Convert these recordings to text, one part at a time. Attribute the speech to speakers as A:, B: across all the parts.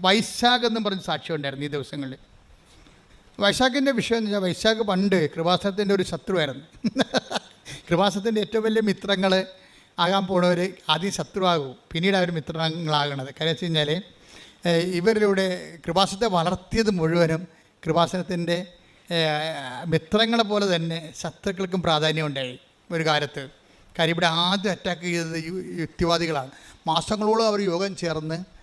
A: വൈശാഖ് എന്നും പറഞ്ഞ സാക്ഷ്യം ഉണ്ടായിരുന്നു ഈ ദിവസങ്ങളിൽ. വൈശാഖിന്റെ വിഷയം എന്ന് വെച്ചാൽ വൈശാഖ് പണ്ട് കൃപാസനത്തിന്റെ ഒരു ശത്രുവായിരുന്നു. കൃപാസനത്തിന്റെ ഏറ്റവും വലിയ മിത്രങ്ങൾ ആകാൻ പോണവർ ആദ്യം ശത്രുവാകും. പിന്നീട് അവർ മിത്രങ്ങളാകണത്. കാര്യം വെച്ച് കഴിഞ്ഞാൽ ഇവരിലൂടെ കൃപാസനത്തെ വളർത്തിയത് മുഴുവനും കൃപാസനത്തിന്റെ മിത്രങ്ങളെ പോലെ തന്നെ ശത്രുക്കൾക്കും പ്രാധാന്യം ഉണ്ടായി ഒരു കാലത്ത്. കാര്യം ഇവിടെ ആദ്യം അറ്റാക്ക് ചെയ്തത് യുക്തിവാദികളാണ്. മാസങ്ങളോളം അവർ യോഗം ചേർന്ന്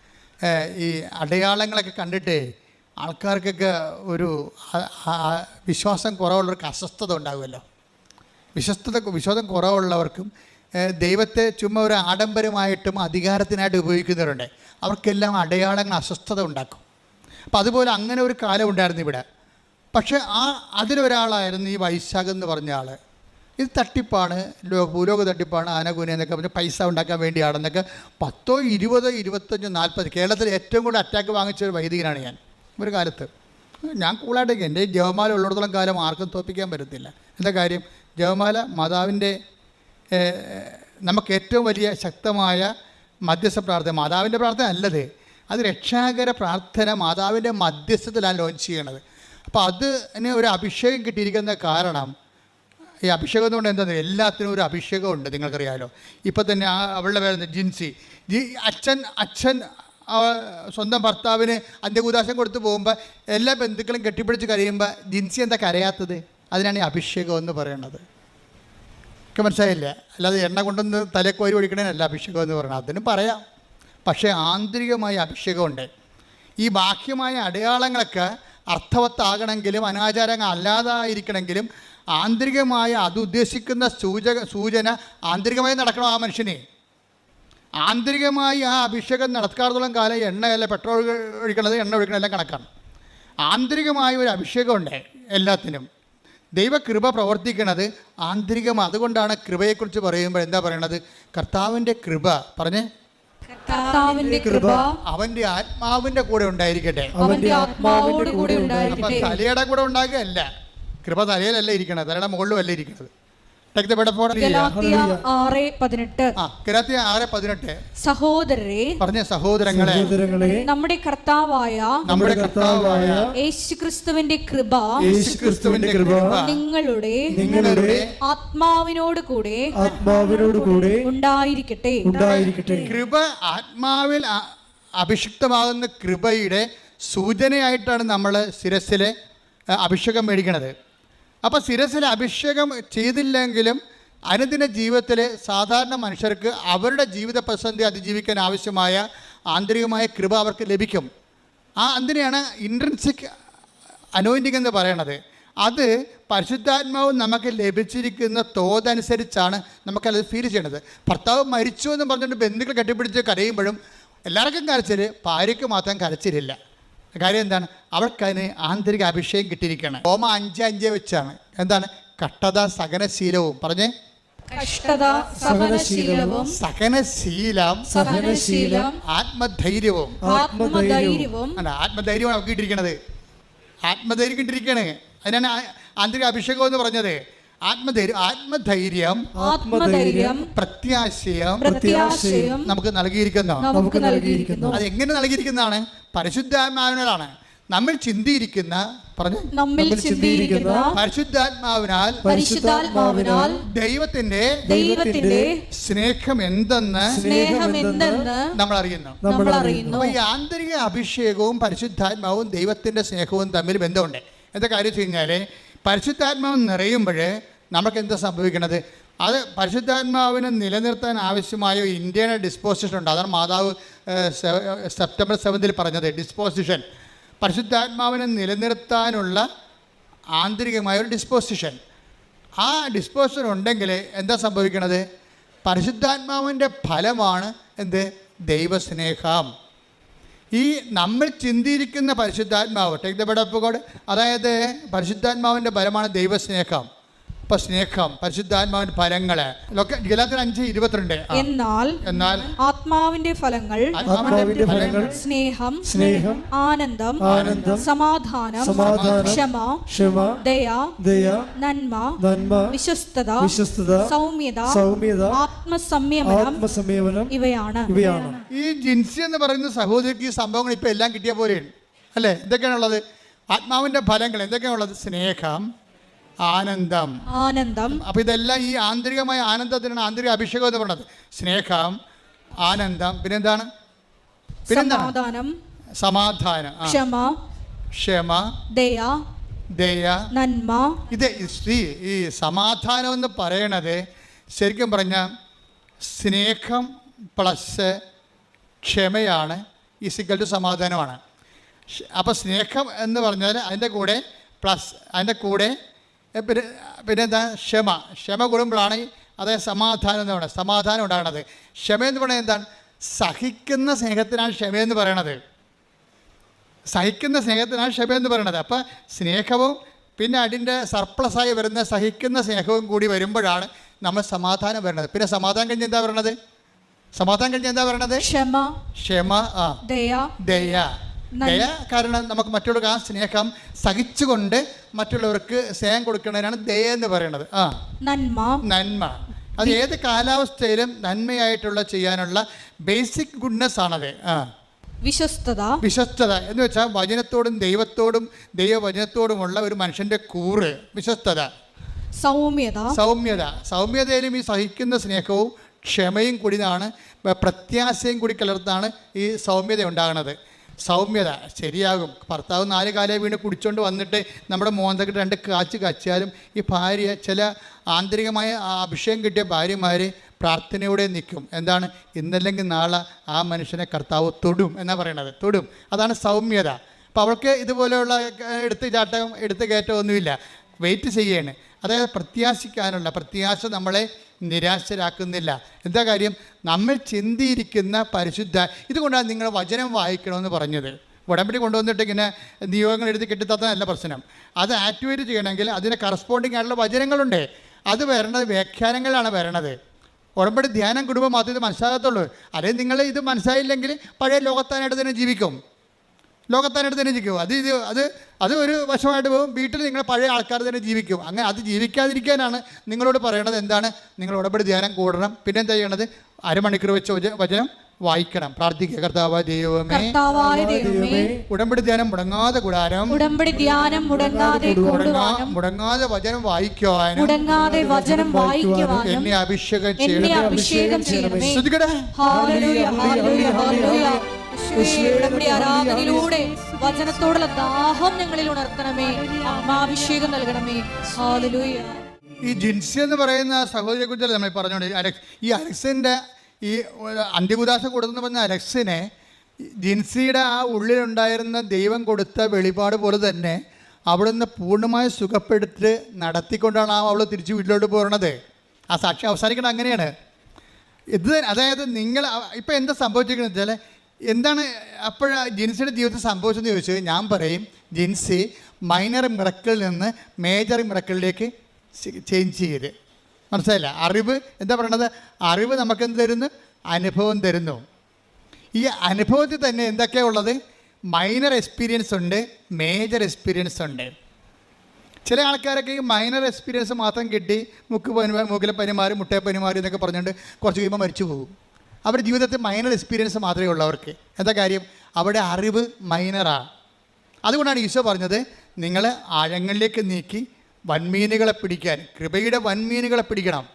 A: ഈ അടയാളങ്ങളൊക്കെ കണ്ടിട്ട് ആൾക്കാർക്കൊക്കെ ഒരു വിശ്വാസം കുറവുള്ളവർക്ക് അസ്വസ്ഥത ഉണ്ടാകുമല്ലോ വിശ്വസ്തത വിശ്വാസം കുറവുള്ളവർക്കും ദൈവത്തെ ചുമ്മാ ഒരു ആഡംബരമായിട്ടും അധികാരത്തിനായിട്ട് ഉപയോഗിക്കുന്നവരുണ്ട്. അവർക്കെല്ലാം അടയാളങ്ങൾ അസ്വസ്ഥത ഉണ്ടാക്കും. അപ്പം അതുപോലെ അങ്ങനെ ഒരു കാലം ഉണ്ടായിരുന്നു ഇവിടെ. പക്ഷേ ആ അതിലൊരാളായിരുന്നു ഈ വൈശാഖ് എന്ന് പറഞ്ഞ ആൾ ഇത് തട്ടിപ്പാണ് ലോ- ഭൂലോക തട്ടിപ്പാണ് ആനകൂന എന്നൊക്കെ പറഞ്ഞ് പൈസ ഉണ്ടാക്കാൻ വേണ്ടിയാണെന്നൊക്കെ പത്തോ ഇരുപതോ ഇരുപത്തഞ്ചോ നാൽപ്പത് കേരളത്തിൽ ഏറ്റവും കൂടുതൽ അറ്റാക്ക് വാങ്ങിച്ച ഒരു വൈദികനാണ് ഞാൻ ഒരു കാലത്ത്. ഞാൻ കൂളായിട്ടൊക്കെ എന്റെ ജവമാല ഉള്ളിടത്തോളം കാലം ആർക്കും തോൽപ്പിക്കാൻ പറ്റത്തില്ല. എന്താ കാര്യം? ജവമാല മാതാവിന്റെ നമുക്ക് ഏറ്റവും വലിയ ശക്തമായ മധ്യസ്ഥ പ്രാർത്ഥന മാതാവിന്റെ പ്രാർത്ഥന അല്ലത് അത് രക്ഷാകര പ്രാർത്ഥന മാതാവിന്റെ മധ്യസ്ഥത്തിലാണ് ലോഞ്ച് ചെയ്യണത്. അപ്പോൾ അതിന് ഒരു അഭിഷേകം കിട്ടിയിരിക്കുന്ന കാരണം ഈ അഭിഷേകം എന്നുകൊണ്ട് എന്താ എല്ലാത്തിനും ഒരു അഭിഷേകമുണ്ട് നിങ്ങൾക്കറിയാമല്ലോ ഇപ്പം തന്നെ ആ അവളുടെ പേര് ജിൻസി. ജി അച്ഛൻ അച്ഛൻ സ്വന്തം ഭർത്താവിന് അന്ത്യകൂദാശം കൊടുത്ത് പോകുമ്പോൾ എല്ലാ ബന്ധുക്കളും കെട്ടിപ്പിടിച്ച് കരയുമ്പോൾ ജിൻസി എന്താ കരയാത്തത്? അതിനാണ് ഈ അഭിഷേകം എന്ന് പറയുന്നത് ഒക്കെ മനസ്സിലായില്ലേ? അല്ലാതെ എണ്ണ കൊണ്ടൊന്ന് തലക്കോരി ഒഴിക്കണേനല്ല അഭിഷേകം എന്ന് പറയുന്നത് അതിനും പറയാം. പക്ഷേ ആന്തരികമായ അഭിഷേകമുണ്ട്. ഈ ബാഹ്യമായ അടയാളങ്ങളൊക്കെ അർത്ഥവത്താകണമെങ്കിലും അനാചാരങ്ങൾ അല്ലാതായിരിക്കണമെങ്കിലും ആന്തരികമായ അത് ഉദ്ദേശിക്കുന്ന സൂചക സൂചന ആന്തരികമായി നടക്കണം ആ മനുഷ്യനെ. ആന്തരികമായി ആ അഭിഷേകം നടക്കാത്തോളം കാലം എണ്ണയല്ല പെട്രോൾ ഒഴിക്കണത് എണ്ണ ഒഴിക്കണത് എല്ലാം കണക്കാണ്. ആന്തരികമായ ഒരു അഭിഷേകമുണ്ട് എല്ലാത്തിനും. ദൈവകൃപ പ്രവർത്തിക്കണത് ആന്തരികം അതുകൊണ്ടാണ് കൃപയെക്കുറിച്ച് പറയുമ്പോൾ എന്താ പറയണത്? കർത്താവിന്റെ കൃപ. പറഞ്ഞേ.
B: കർത്താവിന്റെ കൃപ
A: അവന്റെ ആത്മാവിന്റെ കൂടെ ഉണ്ടായിരിക്കട്ടെ.
B: അവന്റെ ആത്മാവിന്റെ കൂടെ
A: അപ്പം
B: ഉണ്ടായിരിക്കട്ടെ.
A: തലയുടെ കൂടെ ഉണ്ടാകുകയല്ല. കൃപ തലയിലല്ല ഇരിക്കണത്. തലയുടെ മുകളിലും അല്ല ഇരിക്കുന്നത്
B: സഹോദരരെ
A: പറഞ്ഞ സഹോദരങ്ങളെ.
C: സഹോദരങ്ങളെ.
B: നമ്മുടെ കർത്താവായ
A: നമ്മുടെ കർത്താവായ
B: യേശുക്രിസ്തുവിന്റെ കൃപ
A: യേശുക്രിസ്തുവിന്റെ കൃപ
B: നിങ്ങളുടെ
A: നിങ്ങളുടെ
B: ആത്മാവിനോട് കൂടെ
C: ആത്മാവിനോട് കൂടെ
B: ഉണ്ടായിരിക്കട്ടെ.
C: ഉണ്ടായിരിക്കട്ടെ.
A: കൃപ ആത്മാവിൽ അഭിഷിക്തമാകുന്ന കൃപയുടെ സൂചനയായിട്ടാണ് നമ്മൾ ശിരസിലെ അഭിഷേകം മേടിക്കണത്. അപ്പോൾ ശിരസിൽ അഭിഷേകം ചെയ്തില്ലെങ്കിലും അനുദിന ജീവിതത്തിലെ സാധാരണ മനുഷ്യർക്ക് അവരുടെ ജീവിത പ്രതിസന്ധി അതിജീവിക്കാൻ ആവശ്യമായ ആന്തരികമായ കൃപ അവർക്ക് ലഭിക്കും. ആ അതിനെയാണ് ഇൻട്രൻസിക് അനോയിന്റിങ് എന്ന് പറയണത്. അത് പരിശുദ്ധാത്മാവ് നമുക്ക് ലഭിച്ചിരിക്കുന്ന തോതനുസരിച്ചാണ് നമുക്കത് ഫീൽ ചെയ്യണത്. ഭർത്താവ് മരിച്ചു എന്ന് പറഞ്ഞുകൊണ്ട് ബന്ധുക്കൾ കെട്ടിപ്പിടിച്ച് കരയുമ്പോഴും എല്ലാവർക്കും കരച്ചിൽ ഭാര്യയ്ക്ക് മാത്രം കരച്ചിലില്ല. കാര്യം എന്താണ്? അവൾക്കതിന് ആന്തരിക അഭിഷേകം കിട്ടിയിരിക്കുകയാണ്. ഓമ അഞ്ച് അഞ്ച് വെച്ചാണ്. എന്താണ്? കട്ടത സഹനശീലവും. പറഞ്ഞേ.
B: കഷ്ടത
A: സഹനശീലം
B: സഹനശീലം
A: ആത്മധൈര്യവും.
B: ആത്മധൈര്യവും.
A: അല്ല ആത്മധൈര്യമാണ് നമുക്ക് കിട്ടിയിരിക്കണത് ആത്മധൈര്യം കിട്ടിയിരിക്കണേ അതിനാണ് ആന്തരിക അഭിഷേകം എന്ന് പറഞ്ഞത്. ആത്മധൈര്യം ആത്മധൈര്യം
B: ആത്മധൈര്യം
A: പ്രത്യാശയം
B: പ്രത്യാശയം
A: നമുക്ക് നൽകിയിരിക്കുന്നു.
B: നമുക്ക് നൽകിയിരിക്കുന്നു.
A: അത് എങ്ങനെ നൽകിയിരിക്കുന്നതാണ്? പരിശുദ്ധാത്മാവിനാലാണ് നമ്മൾ ചിന്തിയിരിക്കുന്ന പറഞ്ഞു?
B: നമ്മിൽ ചിന്തിയിരിക്കുന്ന
A: പരിശുദ്ധാത്മാവിനാൽ
B: പരിശുദ്ധാത്മാവിനാൽ
A: ദൈവത്തിന്റെ
B: ദൈവത്തിന്റെ
A: സ്നേഹം എന്തെന്ന്
B: സ്നേഹം എന്തെന്ന്
A: നമ്മൾ അറിയുന്നു
B: നമ്മൾ അറിയുന്നു
A: ഈ ആന്തരിക അഭിഷേകവും പരിശുദ്ധാത്മാവും ദൈവത്തിന്റെ സ്നേഹവും തമ്മിൽ ബന്ധമുണ്ട്. എന്താ കാര്യം വെച്ച് കഴിഞ്ഞാൽ പരിശുദ്ധാത്മാവ് നിറയുമ്പോൾ നമുക്ക് എന്താ സംഭവിക്കണത്? അത് പരിശുദ്ധാത്മാവിനെ നിലനിർത്താൻ ആവശ്യമായ ഇന്ത്യയുടെ ഡിസ്പോസിഷൻ ഉണ്ട്. അതാണ് മാതാവ് സെപ്റ്റംബർ സെവൻതിൽ പറഞ്ഞത് ഡിസ്പോസിഷൻ പരിശുദ്ധാത്മാവിനെ നിലനിർത്താനുള്ള ആന്തരികമായ ഒരു ഡിസ്പോസിഷൻ ആ ഡിസ്പോസിഷൻ ഉണ്ടെങ്കിൽ എന്താ സംഭവിക്കണത്? പരിശുദ്ധാത്മാവിന്റെ ഫലമാണ് എന്ത്? ദൈവസ്നേഹം. ഈ നമ്മൾ ചിന്തിയിരിക്കുന്ന പരിശുദ്ധാത്മാവ് take the bed of God അതായത് പരിശുദ്ധാത്മാവിന്റെ ബലമാണ് ദൈവസ്നേഹം. ഇപ്പൊ സ്നേഹം പരിശുദ്ധാത്മാവിന്റെ ഫലങ്ങൾ. ഗലാത്യർ അഞ്ച് ഇരുപത്തിരണ്ട്.
B: എന്നാൽ
A: എന്നാൽ
B: ആത്മാവിന്റെ ഫലങ്ങൾ
C: ആത്മാവിന്റെ ഫലങ്ങൾ
B: സ്നേഹം
C: സ്നേഹം
B: ആനന്ദം
C: ആനന്ദം
B: സമാധാനം
C: സമാധാനം
B: ക്ഷമ
C: ക്ഷമ
B: ദയ
C: ദയ
B: നന്മ
C: നന്മ
B: വിശ്വസ്തത
C: വിശ്വസ്തത
B: സൗമ്യത
C: സൗമ്യത
B: ആത്മസംയമനം
C: ആത്മസംയമനം
B: ഇവയാണ്.
C: ഇവയാണ്.
A: ഈ ജിൻസി എന്ന് പറയുന്ന സഹോദരിക്ക് ഈ സംഭവങ്ങൾ ഇപ്പൊ എല്ലാം കിട്ടിയ പോലെയാണ് അല്ലേ? എന്തൊക്കെയാണുള്ളത്? ആത്മാവിന്റെ ഫലങ്ങൾ എന്തൊക്കെയാണുള്ളത്? സ്നേഹം ആനന്ദം.
B: ആനന്ദം.
A: അപ്പൊ ഇതെല്ലാം ഈ ആന്തരികമായ ആനന്ദത്തിനാണ് ആന്തരിക അഭിഷേകം എന്ന് പറയുന്നത് സ്നേഹം ആനന്ദം പിന്നെന്താണ്? പിന്നെന്താണ്?
B: സമാധാനം. ക്ഷമ.
A: ക്ഷമ.
B: ദയ.
A: ദയ.
B: നന്മ.
A: ഇത് ശ്രീ ഈ സമാധാനം എന്ന് പറയണത് ശരിക്കും പറഞ്ഞ സ്നേഹം പ്ലസ് ക്ഷമയാണ് ഈ സിക്കൽ ടു സമാധാനമാണ്. അപ്പോൾ സ്നേഹം എന്ന് പറഞ്ഞാൽ അതിന്റെ കൂടെ പ്ലസ് അതിന്റെ കൂടെ പിന്നെ പിന്നെ എന്താ ക്ഷമ. ക്ഷമ കൂടുമ്പോഴാണ് അതായത് സമാധാനം എന്ന് പറയുന്നത്. സമാധാനം ഉണ്ടാകുന്നത് ക്ഷമ എന്ന് പറയുന്നത് എന്താണ്? സഹിക്കുന്ന സ്നേഹത്തിനാണ് ക്ഷമയെന്ന് പറയണത്. സഹിക്കുന്ന സ്നേഹത്തിനാണ് ക്ഷമ എന്ന് പറയുന്നത് അപ്പം സ്നേഹവും പിന്നെ അതിന്റെ സർപ്ലസായി വരുന്ന സഹിക്കുന്ന സ്നേഹവും കൂടി വരുമ്പോഴാണ് നമ്മൾ സമാധാനം വരുന്നത് പിന്നെ സമാധാനം കഴിഞ്ഞ് എന്താ പറയണത് സമാധാനം കഴിഞ്ഞ് എന്താ പറയണത്
B: ക്ഷമ.
A: ക്ഷമ ആ.
B: ദയ.
A: ദയ. ദയ കാരണം നമുക്ക് മറ്റുള്ളവർക്ക് ആ സ്നേഹം സഹിച്ചുകൊണ്ട് മറ്റുള്ളവർക്ക് സ്നേഹം കൊടുക്കുന്നതിനാണ് ദയ എന്ന് പറയുന്നത്. ആ.
B: നന്മ.
A: നന്മ. അത് ഏത് കാലാവസ്ഥയിലും നന്മയായിട്ടുള്ള ചെയ്യാനുള്ള ബേസിക് ഗുഡ്നെസ് ആണത് ആ.
B: വിശ്വസ്തത.
A: വിശ്വസ്തത എന്ന് വെച്ചാൽ വചനത്തോടും ദൈവത്തോടും ദൈവവചനത്തോടുമുള്ള ഒരു മനുഷ്യന്റെ കൂറ്. വിശ്വസ്തത.
B: സൗമ്യത.
A: സൗമ്യത. സൗമ്യതയിലും ഈ സഹിക്കുന്ന സ്നേഹവും ക്ഷമയും കൂടിയാണ് പ്രത്യാശയും കൂടി കലർത്താണ് ഈ സൗമ്യത ഉണ്ടാകുന്നത്. സൗമ്യത ശരിയാകും. ഭർത്താവ് നാല് കാലേ വീണ് കുടിച്ചുകൊണ്ട് വന്നിട്ട് നമ്മുടെ മോന്തക്ക് രണ്ട് കാച്ച് കച്ചാലും ഈ ഭാര്യ ചില ആന്തരികമായ അഭിഷേകം കിട്ടിയ ഭാര്യമാർ പ്രാർത്ഥനയോടെ നിൽക്കും. എന്താണ്? ഇന്നല്ലെങ്കിൽ നാളെ ആ മനുഷ്യനെ കർത്താവ് തൊടും എന്നാണ് പറയണത്. തൊടും. അതാണ് സൗമ്യത. അപ്പോൾ അവൾക്ക് ഇതുപോലെയുള്ള എടുത്ത് ചാട്ടം എടുത്ത് കയറ്റമൊന്നുമില്ല. വെയിറ്റ് ചെയ്യാണ്. അതായത് പ്രത്യാശിക്കാനുള്ള പ്രത്യാശ നമ്മളെ നിരാശരാക്കുന്നില്ല. എന്താ കാര്യം? നമ്മൾ ചിന്തിയിരിക്കുന്ന പരിശുദ്ധ ഇതുകൊണ്ടാണ് നിങ്ങൾ വചനം വായിക്കണമെന്ന് പറഞ്ഞത്. ഉടമ്പടി കൊണ്ടുവന്നിട്ട് ഇങ്ങനെ നിയോഗങ്ങൾ എഴുതി കെട്ടിത്തന്നല്ല പ്രശ്നം. അത് ആക്ടിവേറ്റ് ചെയ്യണമെങ്കിൽ അതിന് കറസ്പോണ്ടിങ് ആയിട്ടുള്ള വചനങ്ങളുണ്ട്. അത് വരണത് വ്യാഖ്യാനങ്ങളാണ് വരണത് ഉടമ്പടി ധ്യാനം കുടുംബം മാത്രമേ ഇത് മനസ്സിലാകത്തുള്ളൂ. അല്ലെങ്കിൽ നിങ്ങൾ ഇത് മനസ്സിലായില്ലെങ്കിൽ പഴയ ലോകത്താനായിട്ട് തന്നെ ജീവിക്കും. ലോകത്താനായിട്ട് തന്നെ ജീവിക്കും. അത് ഇത് അത് അത് ഒരു വശമായിട്ട് പോകും. വീട്ടിൽ നിങ്ങൾ പഴയ ആൾക്കാർ തന്നെ ജീവിക്കും. അങ്ങനെ അത് ജീവിക്കാതിരിക്കാനാണ് നിങ്ങളോട് പറയണത്. എന്താണ്? നിങ്ങൾ ഉടപടി ധ്യാനം കൂടണം. പിന്നെ എന്താ ചെയ്യണത്? അരമണിക്കൂർ വെച്ച് വച- വചനം വായിക്കണം. പ്രാർത്ഥിക്കുക. കർത്താവ് ദൈവമേ.
B: കർത്താവായ ദൈവമേ.
A: ഉടമ്പടി ധ്യാനം മുടങ്ങാതെ കൂടാനും.
B: ഉടമ്പടി ധ്യാനം മുടങ്ങാതെ
A: മുടങ്ങാ മുടങ്ങാതെ വചനം വായിക്കുവാനും.
B: മുടങ്ങാതെ വചനം വായിക്കുവാനും.
A: എന്നെ അഭിഷേകം ചെയ്യണം
B: അഭിഷേകം ചെയ്യണം
A: ശ്രദ്ധിക്കട്ടെ?
B: ആരാധനയിലൂടെ വചനത്തോടുള്ള ദാഹം ഞങ്ങളിൽ ഉണർത്തണമേ. അമ്മാഭിഷേകം നൽകണമേ.
A: ഈ ജിൻസി എന്ന് പറയുന്ന സഹോദരിയെ കുറിച്ചല്ല നമ്മൾ പറഞ്ഞുകൊണ്ട് അലക്സ് ഈ അലക്സിന്റെ ഈ അന്ത്യകുദാശ കൊടുക്കുന്ന പറഞ്ഞ അലക്സിനെ ജിൻസിയുടെ ആ ഉള്ളിലുണ്ടായിരുന്ന ദൈവം കൊടുത്ത വെളിപാട് പോലെ തന്നെ അവിടുന്ന് പൂർണമായി സുഖപ്പെടുത്തി നടത്തിക്കൊണ്ടാണ് ആ അവൾ തിരിച്ച് വീട്ടിലോട്ട് പോരണത് ആ സാക്ഷി അവസാനിക്കണം അങ്ങനെയാണ്. ഇത് അതായത് നിങ്ങൾ ഇപ്പം എന്താ സംഭവിച്ചിരിക്കുന്നത് വെച്ചാൽ എന്താണ് അപ്പോഴ ജിൻസിയുടെ ജീവിതത്തിൽ സംഭവിച്ചതെന്ന് ചോദിച്ചു ഞാൻ പറയും ജിൻസി മൈനർ മിറക്കിളിൽ നിന്ന് മേജർ മിറക്കിളിലേക്ക് ചേഞ്ച് ചെയ്ത്. മനസ്സിലായില്ല? അറിവ് എന്താ പറയണത്? അറിവ് നമുക്ക് എന്ത് തരുന്നു? അനുഭവം തരുന്നു. ഈ അനുഭവത്തിൽ തന്നെ എന്തൊക്കെയാണ് ഉള്ളത്? മൈനർ എക്സ്പീരിയൻസ് ഉണ്ട് മേജർ എക്സ്പീരിയൻസ് ഉണ്ട്. ചില ആൾക്കാരൊക്കെ ഈ മൈനർ എക്സ്പീരിയൻസ് മാത്രം കിട്ടി മുക്ക് പനി മൂക്കിലെ പനിമാർ മുട്ടയെ പനിമാർ എന്നൊക്കെ പറഞ്ഞുകൊണ്ട് കുറച്ച് കഴിയുമ്പോൾ മരിച്ചു പോകും. അവരുടെ ജീവിതത്തിൽ മൈനർ എക്സ്പീരിയൻസ് മാത്രമേ ഉള്ളവർക്ക്. എന്താ കാര്യം? അവരുടെ അറിവ് മൈനറാണ് അതുകൊണ്ടാണ് ഈശോ പറഞ്ഞത് നിങ്ങൾ ആഴങ്ങളിലേക്ക് നീക്കി വൻമീനുകളെ പിടിക്കാൻ കൃപയുടെ വൻമീനുകളെ പിടിക്കണം.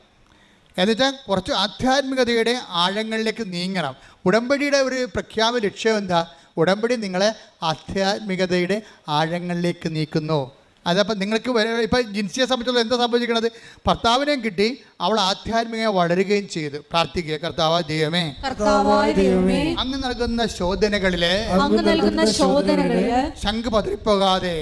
A: എന്നുവെച്ചാൽ കുറച്ച് ആധ്യാത്മികതയുടെ ആഴങ്ങളിലേക്ക് നീങ്ങണം. ഉടമ്പടിയുടെ ഒരു പ്രഖ്യാപ ലക്ഷ്യം എന്താ? ഉടമ്പടി നിങ്ങളെ ആധ്യാത്മികതയുടെ ആഴങ്ങളിലേക്ക് നീക്കുന്നു. അതപ്പോൾ നിങ്ങൾക്ക് ഇപ്പം ജിൻസിയെ സംബന്ധിച്ചുള്ള എന്താ സംഭവിക്കുന്നത് ഭർത്താവിനെയും കിട്ടി അവൾ ആധ്യാത്മികമായി വളരുകയും ചെയ്തു. പ്രാർത്ഥിക്കുക കർത്താവ് ദൈവമേ അങ്ങ് നൽകുന്ന ശോധനകളിലെ ശംഖ് പതറിപ്പോകാതെ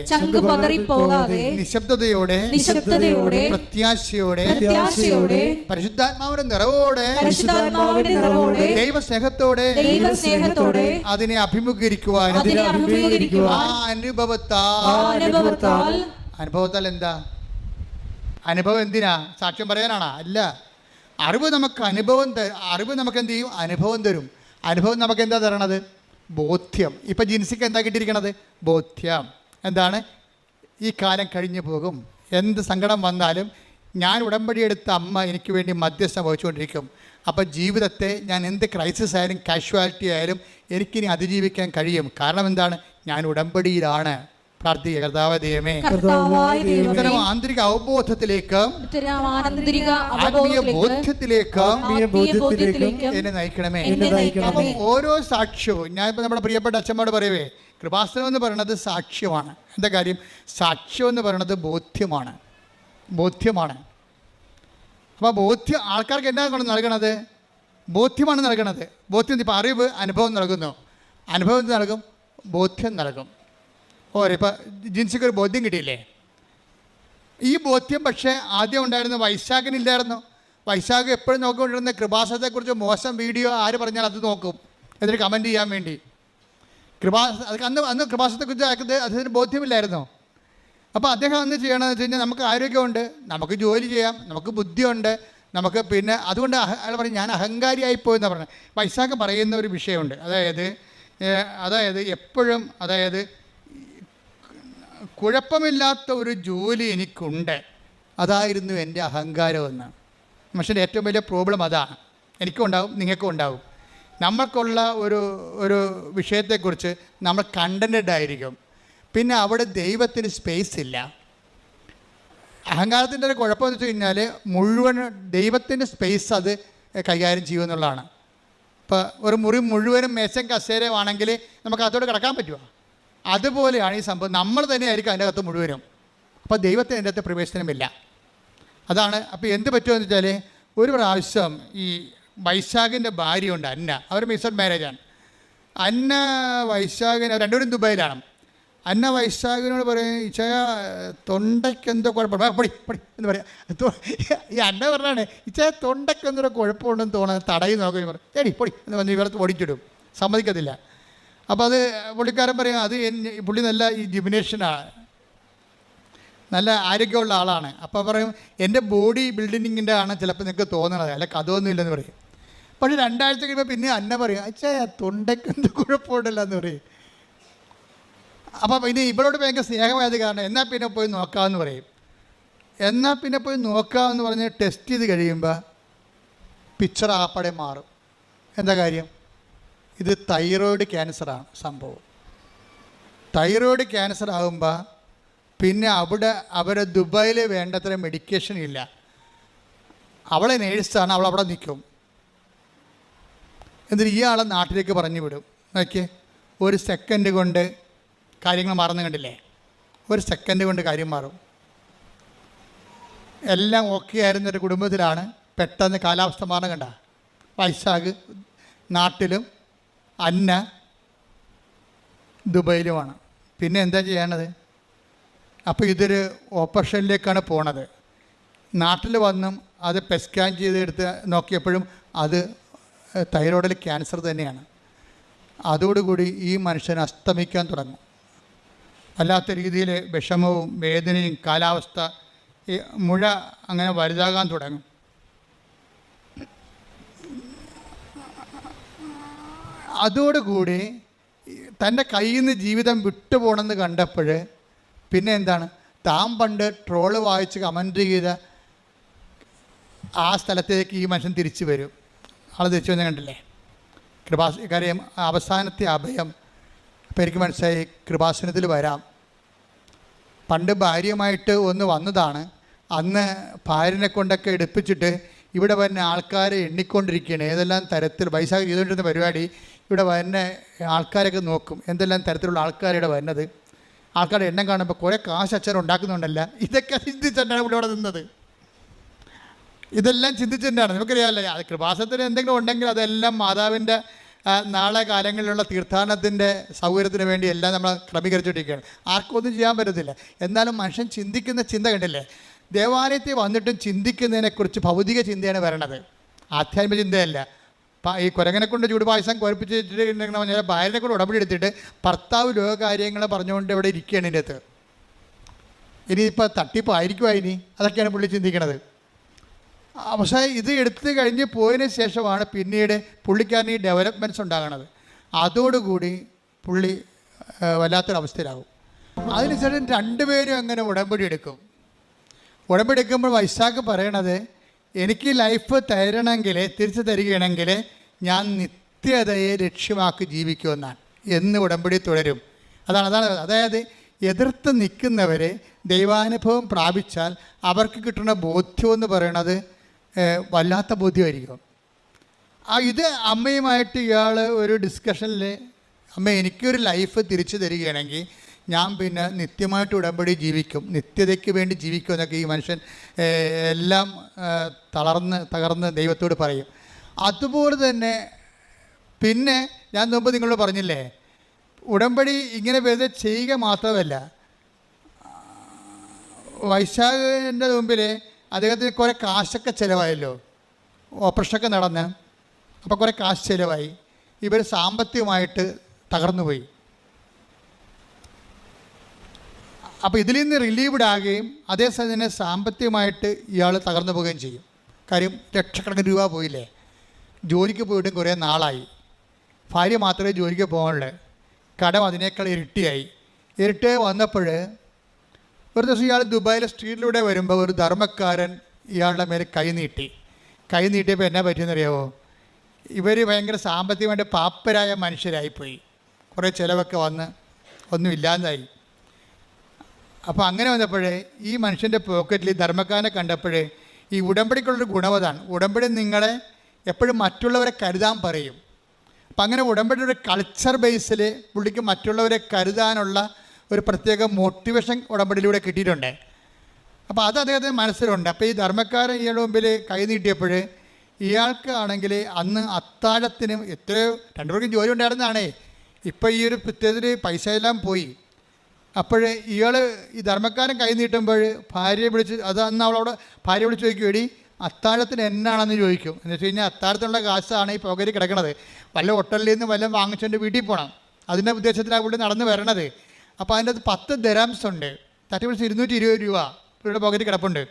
B: പതറിപ്പോകാതെ
A: നിശബ്ദതയോടെ
B: നിശബ്ദതയോടെ
A: പ്രത്യാശയോടെ
B: പ്രത്യാശയോടെ
A: പരിശുദ്ധാത്മാവിന്റെ നിറവോടെ
B: ദൈവ നിറവോടെ
A: ദൈവസ്നേഹത്തോടെ
B: ദൈവസ്നേഹത്തോടെ
A: അതിനെ അഭിമുഖീകരിക്കുവാനും
B: അതിനെ
A: ആ
B: അഭിമുഖീകരിക്കുവാൻ ആ
A: അനുഭവത്താൽ
B: അനുഭവത്താൽ
A: എന്താ? അനുഭവം എന്തിനാ? സാക്ഷ്യം പറയാനാണോ? അല്ല. അറിവ് നമുക്ക് അനുഭവം അറിവ് നമുക്ക് എന്ത് ചെയ്യും? അനുഭവം തരും. അനുഭവം നമുക്ക് എന്താ തരണത്? ബോധ്യം. ഇപ്പം ജിൻസിക്ക് എന്താ കിട്ടിയിരിക്കണത്? ബോധ്യം. എന്താണ്? ഈ കാലം കഴിഞ്ഞു പോകും. എന്ത് സങ്കടം വന്നാലും ഞാൻ ഉടമ്പടി എടുത്ത അമ്മ എനിക്ക് വേണ്ടി മധ്യസ്ഥം വഹിച്ചുകൊണ്ടിരിക്കും. അപ്പം ജീവിതത്തെ ഞാൻ എന്ത് ക്രൈസിസ് ആയാലും കാഷ്വാലിറ്റി ആയാലും എനിക്കിനി അതിജീവിക്കാൻ കഴിയും. കാരണം എന്താണ്? ഞാൻ ഉടമ്പടിയിലാണ്. പ്രാർത്ഥിക്കുക. കർത്താവ് ദൈവമേ ഇത്തരം ആന്തരിക അവബോധത്തിലേക്ക്
B: ഇത്തരം ആന്തരിക
A: ആത്മീയ ബോധ്യത്തിലേക്ക് എന്നെ നയിക്കണമേ.
B: എന്നെ നയിക്കണമേ.
A: അപ്പം ഓരോ സാക്ഷ്യവും ഞാനിപ്പോൾ നമ്മുടെ പ്രിയപ്പെട്ട അച്ഛന്മാരോട് പറയവേ കൃപാസനം എന്ന് പറയുന്നത് സാക്ഷ്യമാണ്. എന്താ കാര്യം? സാക്ഷ്യം എന്ന് പറയുന്നത് ബോധ്യമാണ്. ബോധ്യമാണ്. അപ്പോൾ ബോധ്യം ആൾക്കാർക്ക് എന്താ കൊണ്ട് നൽകണത്? ബോധ്യമാണ് നൽകണത്. ബോധ്യം ഇപ്പോൾ അറിവ് അനുഭവം നൽകുന്നു. അനുഭവം എന്ത് നൽകും? ബോധ്യം നൽകും. ഓരോ ഇപ്പോൾ ജിൻസിക്ക് ഒരു ബോധ്യം കിട്ടിയില്ലേ? ഈ ബോധ്യം പക്ഷേ ആദ്യം ഉണ്ടായിരുന്ന വൈശാഖനില്ലായിരുന്നു വൈശാഖ് എപ്പോഴും നോക്കിക്കൊണ്ടിരുന്ന കൃപാസനത്തെക്കുറിച്ച് മോശം വീഡിയോ ആര് പറഞ്ഞാൽ അത് നോക്കും. എന്നിട്ട് കമന്റ് ചെയ്യാൻ വേണ്ടി. കൃപാസ അത് അന്ന് അന്ന് കൃപാസനത്തെക്കുറിച്ച് അയാൾക്ക് അദ്ദേഹത്തിന് ബോധ്യമില്ലായിരുന്നോ. അപ്പോൾ അദ്ദേഹം അന്ന് ചെയ്യണമെന്ന് വെച്ച് കഴിഞ്ഞാൽ നമുക്ക് ആരോഗ്യമുണ്ട് നമുക്ക് ജോലി ചെയ്യാം നമുക്ക് ബുദ്ധിയുണ്ട് നമുക്ക് പിന്നെ അതുകൊണ്ട് അയാൾ പറഞ്ഞു ഞാൻ അഹങ്കാരിയായിപ്പോയി എന്നാണ് പറഞ്ഞത്. വൈശാഖ് പറയുന്ന ഒരു വിഷയമുണ്ട്. അതായത് അതായത് എപ്പോഴും അതായത് കുഴപ്പമില്ലാത്ത ഒരു ജോലി എനിക്കുണ്ട്. അതായിരുന്നു എന്റെ അഹങ്കാരമെന്ന് മനുഷ്യന്റെ ഏറ്റവും വലിയ പ്രോബ്ലം അതാണ് എനിക്കും ഉണ്ടാവും നിങ്ങൾക്കും ഉണ്ടാവും. നമ്മൾക്കുള്ള ഒരു ഒരു വിഷയത്തെക്കുറിച്ച് നമ്മൾ കണ്ടന്റഡ് ആയിരിക്കും. പിന്നെ അവിടെ ദൈവത്തിന് സ്പേസ് ഇല്ല. അഹങ്കാരത്തിന്റെ ഒരു കുഴപ്പമെന്ന് വെച്ച് കഴിഞ്ഞാൽ മുഴുവൻ ദൈവത്തിന്റെ സ്പേസ് അത് കൈകാര്യം ചെയ്യുമെന്നുള്ളതാണ് ഇപ്പോൾ ഒരു മുറി മുഴുവനും മേശം കസേരമാണെങ്കിൽ നമുക്ക് അതോട് കിടക്കാൻ പറ്റുമോ? അതുപോലെയാണ് ഈ സംഭവം. നമ്മൾ തന്നെ ആയിരിക്കും അതിന്റെ അകത്ത് മുഴുവനും. അപ്പോൾ ദൈവത്തിന് അതിന്റെ അകത്ത് പ്രവേശനമില്ല. അതാണ് അപ്പോൾ എന്ത് പറ്റുമെന്ന് വെച്ചാൽ ഒരു പ്രാവശ്യം ഈ വൈശാഖിന്റെ ഭാര്യയുണ്ട് അന്ന. അവർ മിക്സഡ് മാരേജാണ് അന്ന വൈശാഖിന് രണ്ടുപേരും ദുബായിലാണ്. അന്ന വൈശാഖിനോട് പറയും ഇച്ചയ തൊണ്ടയ്ക്ക് എന്തോ കുഴപ്പമുണ്ട് ആ, പൊടി പൊടി എന്ന് പറയാം. ഈ അന്ന പറഞ്ഞാണ് ഇച്ചയ തൊണ്ടയ്ക്ക് എന്തോ കുഴപ്പമുണ്ടെന്ന് തോന്നുന്നത് തടയി നോക്കി പറയും. എടി പൊടി എന്ന് പറഞ്ഞ് ഇവർക്ക് ഓടിച്ചിടും. സമ്മതിക്കത്തില്ല. അപ്പോൾ അത് പുള്ളിക്കാരൻ പറയും അത് പുള്ളി നല്ല ഈ ജിമിനേഷനാണ് നല്ല ആരോഗ്യമുള്ള ആളാണ്. അപ്പോൾ പറയും എന്റെ ബോഡി ബിൽഡിങ്ങിന്റെ ആണ് ചിലപ്പോൾ നിങ്ങൾക്ക് തോന്നണത്. അല്ല കഥയൊന്നും ഇല്ലെന്ന് പറയും. പക്ഷേ രണ്ടാഴ്ച കഴിയുമ്പോൾ പിന്നെ അന്ന പറയും അച്ഛാ തൊണ്ടയ്ക്ക് എന്ത് കുഴപ്പമുണ്ടല്ലോ എന്ന് പറയും. അപ്പോൾ പിന്നെ ഇവളോട് ഭയങ്കര സ്നേഹമായത് കാരണം എന്നാൽ പിന്നെ പോയി നോക്കാമെന്ന് പറയും. എന്നാൽ പിന്നെ പോയി നോക്കാമെന്ന് പറഞ്ഞ് ടെസ്റ്റ് ചെയ്ത് കഴിയുമ്പോൾ പിക്ചർ ആപ്പടെ മാറും. എന്താ കാര്യം? ഇത് തൈറോയിഡ് ക്യാൻസറാണ് സംഭവം. തൈറോയിഡ് ക്യാൻസർ ആകുമ്പോൾ പിന്നെ അവിടെ അവരെ ദുബായിൽ വേണ്ടത്ര മെഡിക്കേഷൻ ഇല്ല. അവളെ നേഴ്സാണ് അവൾ അവിടെ നിൽക്കും എന്നിട്ട് ഇയാളെ നാട്ടിലേക്ക് പറഞ്ഞു വിടും. നോക്കിയേ ഒരു സെക്കൻഡ് കൊണ്ട് കാര്യങ്ങൾ മാറുന്നു കണ്ടില്ലേ? ഒരു സെക്കൻഡ് കൊണ്ട് കാര്യം മാറും. എല്ലാം ഓക്കെ ആയിരുന്ന ഒരു കുടുംബത്തിലാണ് പെട്ടെന്ന് കാലാവസ്ഥ മാറുന്ന കണ്ട? വൈശാഖ് നാട്ടിലും അന്ന ദുബൈയിലുമാണ്. പിന്നെ എന്താ ചെയ്യേണ്ടത്? അപ്പോൾ ഇതൊരു ഓപ്പറേഷനിലേക്കാണ് പോണത്. നാട്ടിൽ വന്നും അത് പെസ്കാൻ ചെയ്തെടുത്ത് നോക്കിയപ്പോഴും അത് തൈറോയിഡിൽ ക്യാൻസർ തന്നെയാണ്. അതോടുകൂടി ഈ മനുഷ്യൻ അസ്തമിക്കാൻ തുടങ്ങും. അല്ലാത്ത രീതിയിൽ വിഷമവും വേദനയും കാലാവസ്ഥ മുഴ അങ്ങനെ വലുതാകാൻ തുടങ്ങും. അതോടുകൂടി തന്റെ കയ്യിൽ നിന്ന് ജീവിതം വിട്ടുപോകണമെന്ന് കണ്ടപ്പോൾ പിന്നെ എന്താണ്? താൻ പണ്ട് ട്രോൾ വായിച്ച് കമന്റ് ചെയ്ത ആ സ്ഥലത്തേക്ക് ഈ മനുഷ്യൻ തിരിച്ചു വരും. ആൾ തിരിച്ചു വന്ന് കണ്ടില്ലേ? കൃപാസ കാര്യം അവസാനത്തെ അഭയം ഇപ്പം എനിക്ക് മനസ്സിലായി കൃപാസനത്തിൽ വരാം. പണ്ട് ഭാര്യയുമായിട്ട് ഒന്ന് വന്നതാണ്. അന്ന് ഭാര്യനെ കൊണ്ടൊക്കെ എടുപ്പിച്ചിട്ട് ഇവിടെ വരുന്ന ആൾക്കാരെ എണ്ണിക്കൊണ്ടിരിക്കുകയാണ്. ഏതെല്ലാം തരത്തിൽ വൈശാഖ് ചെയ്തുകൊണ്ടിരുന്ന പരിപാടി ഇവിടെ വരുന്ന ആൾക്കാരൊക്കെ നോക്കും. എന്തെല്ലാം തരത്തിലുള്ള ആൾക്കാരുടെ വരുന്നത്? ആൾക്കാരുടെ എണ്ണം കാണുമ്പോൾ കുറേ കാശ് അച്ഛൻ ഉണ്ടാക്കുന്നുണ്ടല്ല. ഇതൊക്കെ ചിന്തിച്ചിട്ടാണ് ഇവിടെ നിന്നത്. ഇതെല്ലാം ചിന്തിച്ചിട്ടാണ്. നമുക്കറിയാമല്ലോ അത് കൃപാസത്തിന് എന്തെങ്കിലും ഉണ്ടെങ്കിൽ അതെല്ലാം മാതാവിന്റെ നാളെ കാലങ്ങളിലുള്ള തീർത്ഥാടനത്തിന്റെ സൗകര്യത്തിന് വേണ്ടി എല്ലാം നമ്മൾ ക്രമീകരിച്ചുകൊണ്ടിരിക്കുകയാണ് ആർക്കും ഒന്നും ചെയ്യാൻ പറ്റത്തില്ല. എന്നാലും മനുഷ്യൻ ചിന്തിക്കുന്ന ചിന്ത കണ്ടില്ലേ? ദേവാലയത്തിൽ വന്നിട്ടും ചിന്തിക്കുന്നതിനെക്കുറിച്ച് ഭൗതിക ചിന്തയാണ് വരണത്. ആധ്യാത്മിക ചിന്തയല്ല. ഈ കുരങ്ങനെ കൊണ്ട് ചൂട് പായസം കുഴപ്പിച്ചിട്ട് പറഞ്ഞാൽ ഭാര്യനെ കൊണ്ട് ഉടമ്പടി എടുത്തിട്ട് ഭർത്താവ് ലോകകാര്യങ്ങൾ പറഞ്ഞുകൊണ്ട് ഇവിടെ ഇരിക്കുകയാണ് ഇതിന്റെ അകത്ത്. ഇനിയിപ്പോൾ തട്ടിപ്പായിരിക്കുമോ ഇനി? അതൊക്കെയാണ് പുള്ളി ചിന്തിക്കണത്. പക്ഷേ ഇത് എടുത്ത് കഴിഞ്ഞ് പോയതിന് ശേഷമാണ് പിന്നീട് പുള്ളിക്കാരന് ഈ ഡെവലപ്മെന്റ്സ് ഉണ്ടാകണത്. അതോടുകൂടി പുള്ളി വല്ലാത്തൊരവസ്ഥയിലാകും അതിനുശേഷം രണ്ടുപേരും അങ്ങനെ ഉടമ്പടി എടുക്കും. ഉടമ്പടി എടുക്കുമ്പോൾ വൈശാഖ് പറയണത് എനിക്ക് ലൈഫ് തരണമെങ്കിൽ തിരിച്ചു തരികയാണെങ്കിൽ ഞാൻ നിത്യതയെ ലക്ഷ്യമാക്കി ജീവിക്കുമെന്നാണ്. എന്ന് ഉടമ്പടി തുടരും. അതാണ് അതാണ്. അതായത് എതിർത്ത് നിൽക്കുന്നവരെ ദൈവാനുഭവം പ്രാപിച്ചാൽ അവർക്ക് കിട്ടുന്ന ബോധ്യം എന്ന് പറയണത് വല്ലാത്ത ബോധ്യമായിരിക്കും. ആ ഇത് അമ്മയുമായിട്ട് ഇയാൾ ഒരു ഡിസ്കഷനിൽ അമ്മ എനിക്കൊരു ലൈഫ് തിരിച്ചു തരികയാണെങ്കിൽ ഞാൻ പിന്നെ നിത്യമായിട്ട് ഉടമ്പടി ജീവിക്കും. നിത്യതയ്ക്ക് വേണ്ടി ജീവിക്കും എന്നൊക്കെ ഈ മനുഷ്യൻ എല്ലാം തളർന്ന് തകർന്ന് ദൈവത്തോട് പറയും. അതുപോലെ തന്നെ പിന്നെ ഞാൻ മുമ്പ് നിങ്ങളോട് പറഞ്ഞില്ലേ ഉടമ്പടി ഇങ്ങനെ വെറുതെ ചെയ്യുക മാത്രമല്ല വൈശാഖിന്റെ മുമ്പിൽ അദ്ദേഹത്തിന് കുറേ കാശൊക്കെ ചിലവായല്ലോ. ഓപ്പറേഷനൊക്കെ നടന്ന്. അപ്പോൾ കുറേ കാശ് ചിലവായി. ഇവർ സാമ്പത്തികമായിട്ട് തകർന്നുപോയി. അപ്പോൾ ഇതിൽ നിന്ന് റിലീവ്ഡ് ആകുകയും അതേസമയം തന്നെ സാമ്പത്തികമായിട്ട് ഇയാൾ തകർന്നു പോവുകയും ചെയ്യും. കാര്യം ലക്ഷക്കണക്കിന് രൂപ പോയില്ലേ? ജോലിക്ക് പോയിട്ടും കുറേ നാളായി. ഭാര്യ മാത്രമേ ജോലിക്ക് പോകാനുള്ളൂ. കടം അതിനേക്കാൾ ഇരട്ടിയായി. ഇരട്ടിയായി വന്നപ്പോൾ ഒരു ദിവസം ഇയാൾ ദുബായിലെ സ്ട്രീറ്റിലൂടെ വരുമ്പോൾ ഒരു ധർമ്മക്കാരൻ ഇയാളുടെ മേലെ കൈ നീട്ടി. കൈ നീട്ടിയപ്പോൾ എന്നാ പറ്റിയെന്നറിയാവോ ഇവർ ഭയങ്കര സാമ്പത്തികമായിട്ട് പാപ്പരായ മനുഷ്യരായിപ്പോയി. കുറേ ചിലവൊക്കെ വന്ന് ഒന്നും ഇല്ലാതായി. അപ്പോൾ അങ്ങനെ വന്നപ്പോഴേ ഈ മനുഷ്യന്റെ പോക്കറ്റിൽ ധർമ്മക്കാരനെ കണ്ടപ്പോഴേ ഈ ഉടമ്പടിക്കുള്ളൊരു ഗുണവതാണ് ഉടമ്പടി നിങ്ങളെ എപ്പോഴും മറ്റുള്ളവരെ കരുതാൻ പറയും. അപ്പം അങ്ങനെ ഉടമ്പടി ഒരു കൾച്ചർ ബേസിൽ പുള്ളിക്ക് മറ്റുള്ളവരെ കരുതാനുള്ള ഒരു പ്രത്യേക മോട്ടിവേഷൻ ഉടമ്പടിയിലൂടെ കിട്ടിയിട്ടുണ്ട്. അപ്പോൾ അത് അദ്ദേഹത്തിന് മനസ്സിലുണ്ട്. അപ്പോൾ ഈ ധർമ്മക്കാരൻ ഇയാളുടെ മുമ്പിൽ കൈ നീട്ടിയപ്പോൾ ഇയാൾക്ക് ആണെങ്കിൽ അന്ന് അത്താഴത്തിനും എത്രയോ രണ്ടുപേർക്കും ജോലി ഉണ്ടായിരുന്നതാണേ. ഇപ്പോൾ ഈ ഒരു പ്രത്യേകത്തിൽ പൈസ എല്ലാം പോയി. അപ്പോൾ ഇയാൾ ഈ ധർമ്മക്കാരൻ കൈ നീട്ടുമ്പോൾ ഭാര്യയെ വിളിച്ച് അത് അന്ന് അവളോട് ഭാര്യ വിളിച്ച് ചോദിക്കും എടി അത്താഴത്തിന് എന്നാണെന്ന് ചോദിക്കും. എന്ന് വെച്ച് കഴിഞ്ഞാൽ അത്താഴത്തിനുള്ള കാശാണ് ഈ പുകയിൽ കിടക്കണത്. വല്ല ഹോട്ടലിൽ നിന്ന് വല്ലതും വാങ്ങിച്ചുകൊണ്ട് വീട്ടിൽ പോകണം അതിന്റെ ഉദ്ദേശത്തിലാണ് പുള്ളി നടന്ന് വരണത്. അപ്പോൾ അതിന്റെ അത് പത്ത് ദരാംസ് ഉണ്ട്. തട്ടി വിളിച്ച് ഇരുന്നൂറ്റി ഇരുപത് രൂപ പുള്ളിയുടെ പുകയിൽ കിടപ്പുണ്ട്.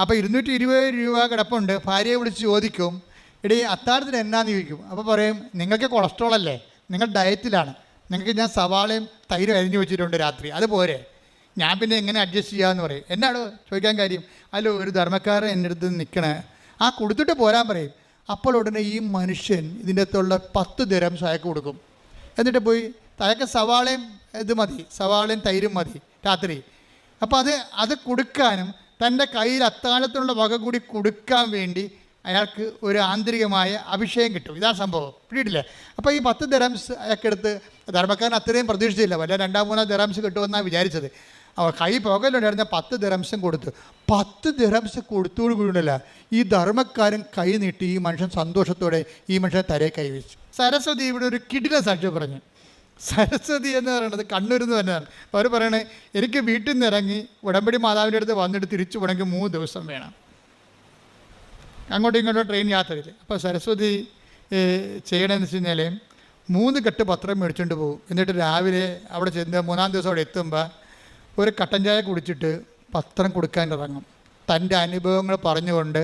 A: അപ്പോൾ ഇരുന്നൂറ്റി ഇരുപത് രൂപ കിടപ്പുണ്ട്. ഭാര്യയെ വിളിച്ച് ചോദിക്കും. എടീ അത്താഴത്തിന് എന്നാന്ന് ചോദിക്കും? അപ്പോൾ പറയും നിങ്ങൾക്ക് കൊളസ്ട്രോൾ അല്ലേ നിങ്ങൾ ഡയറ്റിലാണ്. നിങ്ങൾക്ക് ഞാൻ സവാളയും തൈരും അരിഞ്ഞു വെച്ചിട്ടുണ്ട് രാത്രി. അത് പോരെ. ഞാൻ പിന്നെ എങ്ങനെ അഡ്ജസ്റ്റ് ചെയ്യാമെന്ന് പറയും. എന്നാണ് ചോദിക്കാൻ കാര്യം? അല്ല ഒരു ധർമ്മക്കാരൻ എന്റെ അടുത്ത് നിൽക്കണേ. ആ കൊടുത്തിട്ട് പോരാൻ പറയും. അപ്പോൾ ഉടനെ ഈ മനുഷ്യൻ ഇതിന്റെ അകത്തുള്ള പത്ത് ദിരം സയക്ക് കൊടുക്കും. എന്നിട്ട് പോയി തയക്ക സവാളയും ഇത് മതി. സവാളയും തൈരും മതി രാത്രി. അപ്പോൾ അത് അത് കൊടുക്കാനും തന്റെ കയ്യിൽ അത്താഴത്തിനുള്ള വക കൂടി കൊടുക്കാൻ വേണ്ടി അയാൾക്ക് ഒരു ആന്തരികമായ അഭിഷേകം കിട്ടും. ഇതാ സംഭവം. പിടിയിട്ടില്ലേ? അപ്പോൾ ഈ പത്ത് ദിറംസ് അയാൾക്ക് എടുത്ത് ധർമ്മക്കാരൻ അത്രയും പ്രതീക്ഷിച്ചില്ല. വല്ല രണ്ടാം മൂന്നാം ദിറംസ് കിട്ടുമെന്നാണ് വിചാരിച്ചത്. അവ കൈ പോകലുണ്ടായിരുന്ന പത്ത് ദിറംസും കൊടുത്തു. പത്ത് ദിറംസ് കൊടുത്തോട് കൂടിയല്ല ഈ ധർമ്മക്കാരൻ കൈ നീട്ടി ഈ മനുഷ്യൻ സന്തോഷത്തോടെ ഈ മനുഷ്യൻ തരയെ കൈവച്ചു സരസ്വതി ഇവിടെ ഒരു കിടില സാക്ഷ്യം പറഞ്ഞു. സരസ്വതി എന്ന് പറയുന്നത് കണ്ണൂരിൽ നിന്ന് തന്നെയാണ്. അവർ പറയണേ എനിക്ക് വീട്ടിൽ നിന്ന് ഇറങ്ങി ഉടമ്പടി മാതാവിന്റെ അടുത്ത് വന്നിട്ട് തിരിച്ചു പോകണമെങ്കിൽ മൂന്ന് ദിവസം വേണം. അങ്ങോട്ടും ഇങ്ങോട്ടും ട്രെയിൻ യാത്രയിൽ അപ്പോൾ സരസ്വതി ചെയ്യണമെന്ന് വെച്ച് കഴിഞ്ഞാൽ മൂന്ന് കെട്ട് പത്രം മേടിച്ചുകൊണ്ട് പോകും. എന്നിട്ട് രാവിലെ അവിടെ ചെന്ന് മൂന്നാം ദിവസം അവിടെ എത്തുമ്പോൾ ഒരു കട്ടൻ ചായ കുടിച്ചിട്ട് പത്രം കൊടുക്കാൻ ഇറങ്ങും. തന്റെ അനുഭവങ്ങൾ പറഞ്ഞുകൊണ്ട്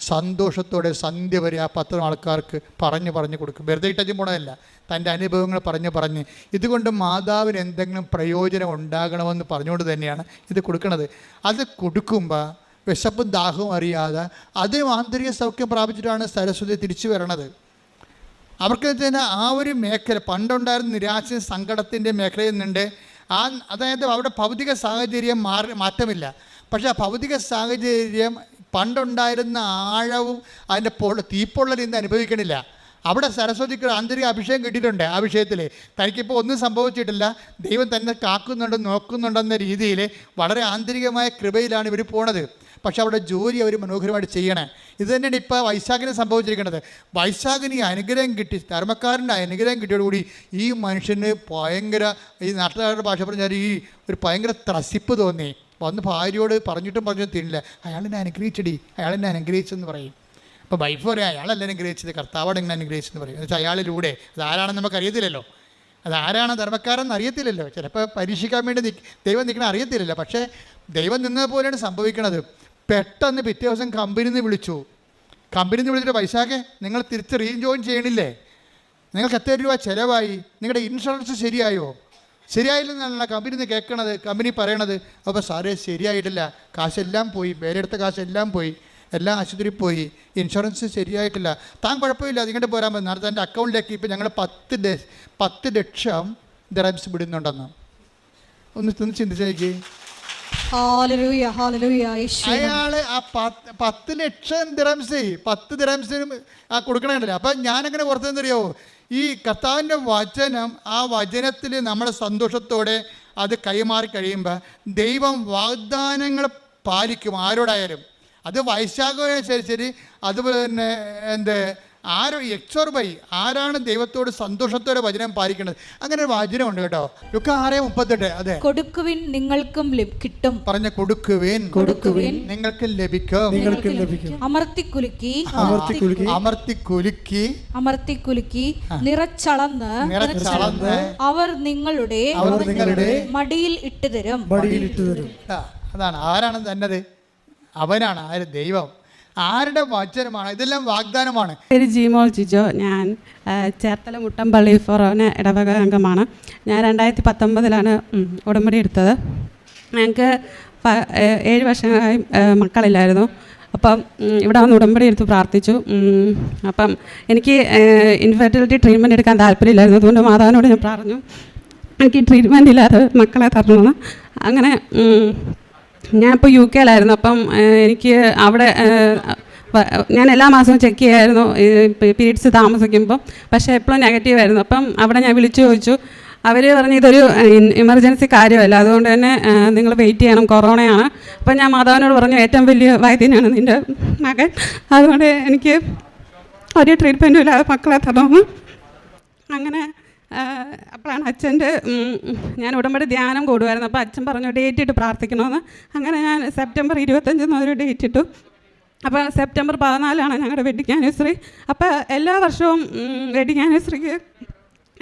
A: സന്തോഷത്തോടെ സന്ധ്യ വരെ ആ പത്രം ആൾക്കാർക്ക് പറഞ്ഞ് പറഞ്ഞ് കൊടുക്കും. വെറുതെ ഇട്ടച്ചും പോണതല്ല. തന്റെ അനുഭവങ്ങൾ പറഞ്ഞ് പറഞ്ഞ് ഇതുകൊണ്ട് മാതാവിന് എന്തെങ്കിലും പ്രയോജനം ഉണ്ടാകണമെന്ന് പറഞ്ഞുകൊണ്ട് തന്നെയാണ് ഇത് കൊടുക്കുന്നത് അത് കൊടുക്കുമ്പോൾ വിശപ്പും ദാഹവും അറിയാതെ അതേ ആന്തരിക സൗഖ്യം പ്രാപിച്ചിട്ടാണ് സരസ്വതി തിരിച്ചു വരണത്. അവർക്ക് തന്നെ ആ ഒരു മേഖല പണ്ടുണ്ടായിരുന്ന നിരാശ സങ്കടത്തിന്റെ മേഖലയിൽ നിന്നുണ്ട്. ആ അതായത് അവിടെ ഭൗതിക സാഹചര്യം മാറി മാറ്റമില്ല. പക്ഷെ ആ ഭൗതിക സാഹചര്യം പണ്ടുണ്ടായിരുന്ന ആഴവും അതിന്റെ പൊ തീപ്പൊള്ളൽ ഇന്ന് അനുഭവിക്കണില്ല. അവിടെ സരസ്വതിക്ക് ആന്തരിക അഭിഷേകം കിട്ടിയിട്ടുണ്ട് ആ വിഷയത്തിൽ തനിക്കിപ്പോൾ ഒന്നും സംഭവിച്ചിട്ടില്ല. ദൈവം തന്നെ കാക്കുന്നുണ്ട് നോക്കുന്നുണ്ടെന്ന രീതിയിൽ വളരെ ആന്തരികമായ കൃപയിലാണ് ഇവർ പോണത്. പക്ഷെ അവിടെ ജോലി അവർ മനോഹരമായിട്ട് ചെയ്യണേ. ഇത് തന്നെയാണ് ഇപ്പോൾ വൈശാഖിന് സംഭവിച്ചിരിക്കുന്നത്. വൈശാഖിന് ഈ അനുഗ്രഹം കിട്ടി ധർമ്മക്കാരന്റെ അനുഗ്രഹം കിട്ടിയോടുകൂടി ഈ മനുഷ്യന് ഭയങ്കര ഈ നാട്ടുകാരുടെ ഭാഷ പറഞ്ഞാൽ ഈ ഒരു ഭയങ്കര ത്രസിപ്പ് തോന്നി. വന്ന് ഭാര്യയോട് പറഞ്ഞിട്ടും പറഞ്ഞിട്ടും തിരില്ല. അയാളെന്നെ അനുഗ്രഹിച്ചടി അയാളെന്നെ അനുഗ്രഹിച്ചെന്ന് പറയും. അപ്പോൾ വൈഫ് പറയാം അയാളല്ല അനുഗ്രഹിച്ചത്? കർത്താവോടെ ഇങ്ങനെ അനുഗ്രഹിച്ചെന്ന് പറയും. എന്നുവെച്ചാൽ അയാളിലൂടെ അതാരാണെന്ന് നമുക്ക് അറിയത്തില്ലല്ലോ അതാരാണ് ധർമ്മക്കാരെന്ന് അറിയത്തില്ലല്ലോ. ചിലപ്പോൾ പരീക്ഷിക്കാൻ വേണ്ടി ദൈവം നിൽക്കണ അറിയത്തില്ലല്ലോ. പക്ഷേ ദൈവം നിന്നത് പോലെയാണ് സംഭവിക്കണത്. പെട്ടെന്ന് പിറ്റേ ദിവസം കമ്പനിയിൽ നിന്ന് വിളിച്ചു. കമ്പനിയിൽ നിന്ന് വിളിച്ചിട്ട് പൈസയൊക്കെ നിങ്ങൾ തിരിച്ച് റീജോയിൻ ചെയ്യണില്ലേ? നിങ്ങൾക്ക് എത്ര രൂപ ചിലവായി? നിങ്ങളുടെ ഇൻഷുറൻസ് ശരിയായോ? ശരിയായില്ലെന്നാണ് കമ്പനി നിന്ന് കേൾക്കണത് കമ്പനി പറയണത്. അപ്പോൾ സാറേ ശരിയായിട്ടില്ല. കാശെല്ലാം പോയി പേരെടുത്ത കാശെല്ലാം പോയി എല്ലാം ആശുപത്രി പോയി ഇൻഷുറൻസ് ശരിയായിട്ടില്ല. താൻ കുഴപ്പമില്ല അതിങ്ങോട്ട് പോരാൻ പറ്റും നേരത്തെ എന്റെ അക്കൗണ്ടിലേക്ക് ഇപ്പോൾ ഞങ്ങൾ പത്ത് പത്ത് ലക്ഷം ദ്രംസ് വിടുന്നുണ്ടെന്ന്. ഒന്ന് ഒന്ന് ചിന്തിച്ചേക്ക് അയാൾ ആ പത്ത് ലക്ഷം ദിറംസ് പത്ത് ദിറംസിനും ആ കൊടുക്കണമല്ലോ അപ്പം ഞാനങ്ങനെ പുറത്തെന്നറിയോ ഈ കർത്താവിന്റെ വചനം ആ വചനത്തിൽ നമ്മുടെ സന്തോഷത്തോടെ അത് കൈമാറി കഴിയുമ്പോൾ ദൈവം വാഗ്ദാനങ്ങൾ പാലിക്കും. ആരോടായാലും. അത് ശരി അതുപോലെ തന്നെ എന്ത് ആരോ എക്സോർ ബൈ ആരാണ് ദൈവത്തോട് സന്തോഷത്തോടെ വചനം പാലിക്കുന്നത്? അങ്ങനെ ഒരു വചനമുണ്ട് കേട്ടോ. ലുക്ക ആറ് മുപ്പത്തെട്ട് അതെ.
B: കൊടുക്കുവിൻ നിങ്ങൾക്കും കിട്ടും.
A: പറഞ്ഞ കൊടുക്കുവിൻ
B: കൊടുക്കുവിൻ
A: നിങ്ങൾക്ക് ലഭിക്കും.
C: നിങ്ങൾക്ക് ലഭിക്കും.
B: അമർത്തിക്കുലുക്കി
C: അമർത്തി കുലുക്കി.
A: അമർത്തി കുലുക്കി.
B: അമർത്തിക്കുലുക്കി നിറച്ചളന്ന്
A: നിറച്ചളന്ന്
B: അവർ നിങ്ങളുടെ
C: അവർ നിങ്ങളുടെ
B: മടിയിൽ ഇട്ടുതരും.
C: മടിയിലിട്ട് തരും
A: അതാണ്. ആരാണ് തന്നത്? അവനാണ് ആര്? ദൈവം. ആരുടെ വചനമാണ്? ഇതെല്ലാം വാഗ്ദാനമാണ്.
D: പേര് ജിമോൾ ജിജോ. ഞാൻ ചേർത്തല മുട്ടമ്പള്ളി ഫൊറോന ഇടവക അംഗമാണ്. ഞാൻ രണ്ടായിരത്തി പത്തൊമ്പതിലാണ് ഉടമ്പടി എടുത്തത്. ഞങ്ങൾക്ക് ഏഴ് വർഷമായി മക്കളില്ലായിരുന്നു. അപ്പം ഇവിടെ വന്ന് ഉടമ്പടി എടുത്ത് പ്രാർത്ഥിച്ചു. അപ്പം എനിക്ക് ഇൻഫെർട്ടിലിറ്റി ട്രീറ്റ്മെന്റ് എടുക്കാൻ താല്പര്യമില്ലായിരുന്നു. അതുകൊണ്ട് മാതാവിനോട് ഞാൻ പറഞ്ഞു എനിക്ക് ട്രീറ്റ്മെന്റ് ഇല്ലാതെ മക്കളെ തരണമെന്ന് അങ്ങനെ ഞാൻ ഇപ്പോൾ യു കെയിലായിരുന്നു അപ്പം എനിക്ക് അവിടെ ഞാൻ എല്ലാ മാസവും ചെക്ക് ചെയ്യായിരുന്നു. പീരീഡ്സ് താമസിക്കുമ്പോൾ പക്ഷേ എപ്പോഴും നെഗറ്റീവ് ആയിരുന്നു. അപ്പം അവിടെ ഞാൻ വിളിച്ചു ചോദിച്ചു. അവർ പറഞ്ഞു ഇതൊരു എമർജൻസി കാര്യമല്ല. അതുകൊണ്ട് തന്നെ നിങ്ങൾ വെയിറ്റ് ചെയ്യണം. കൊറോണയാണ്. അപ്പം ഞാൻ മാതാവിനോട് പറഞ്ഞു ഏറ്റവും വലിയ വൈദ്യനാണ് നിന്റെ മകൻ. അതുകൊണ്ട് എനിക്ക് ഒരു ട്രീറ്റ്മെന്റും ഇല്ലാതെ മക്കളെ തരണമെന്ന് അങ്ങനെ അപ്പോഴാണ് അച്ഛന്റെ ഞാൻ ഉടമ്പടി ധ്യാനം കൂടുമായിരുന്നു. അപ്പോൾ അച്ഛൻ പറഞ്ഞു ഡേറ്റ് ഇട്ട് പ്രാർത്ഥിക്കണമെന്ന്. അങ്ങനെ ഞാൻ സെപ്റ്റംബർ ഇരുപത്തഞ്ചെന്ന് ഒരു ഡേറ്റ് ഇട്ടു. അപ്പോൾ സെപ്റ്റംബർ പതിനാലാണ് ഞങ്ങളുടെ വെഡിങ് ആനിവേഴ്സറി അപ്പോൾ എല്ലാ വർഷവും വെഡിങ് ആനിവേഴ്സറിക്ക്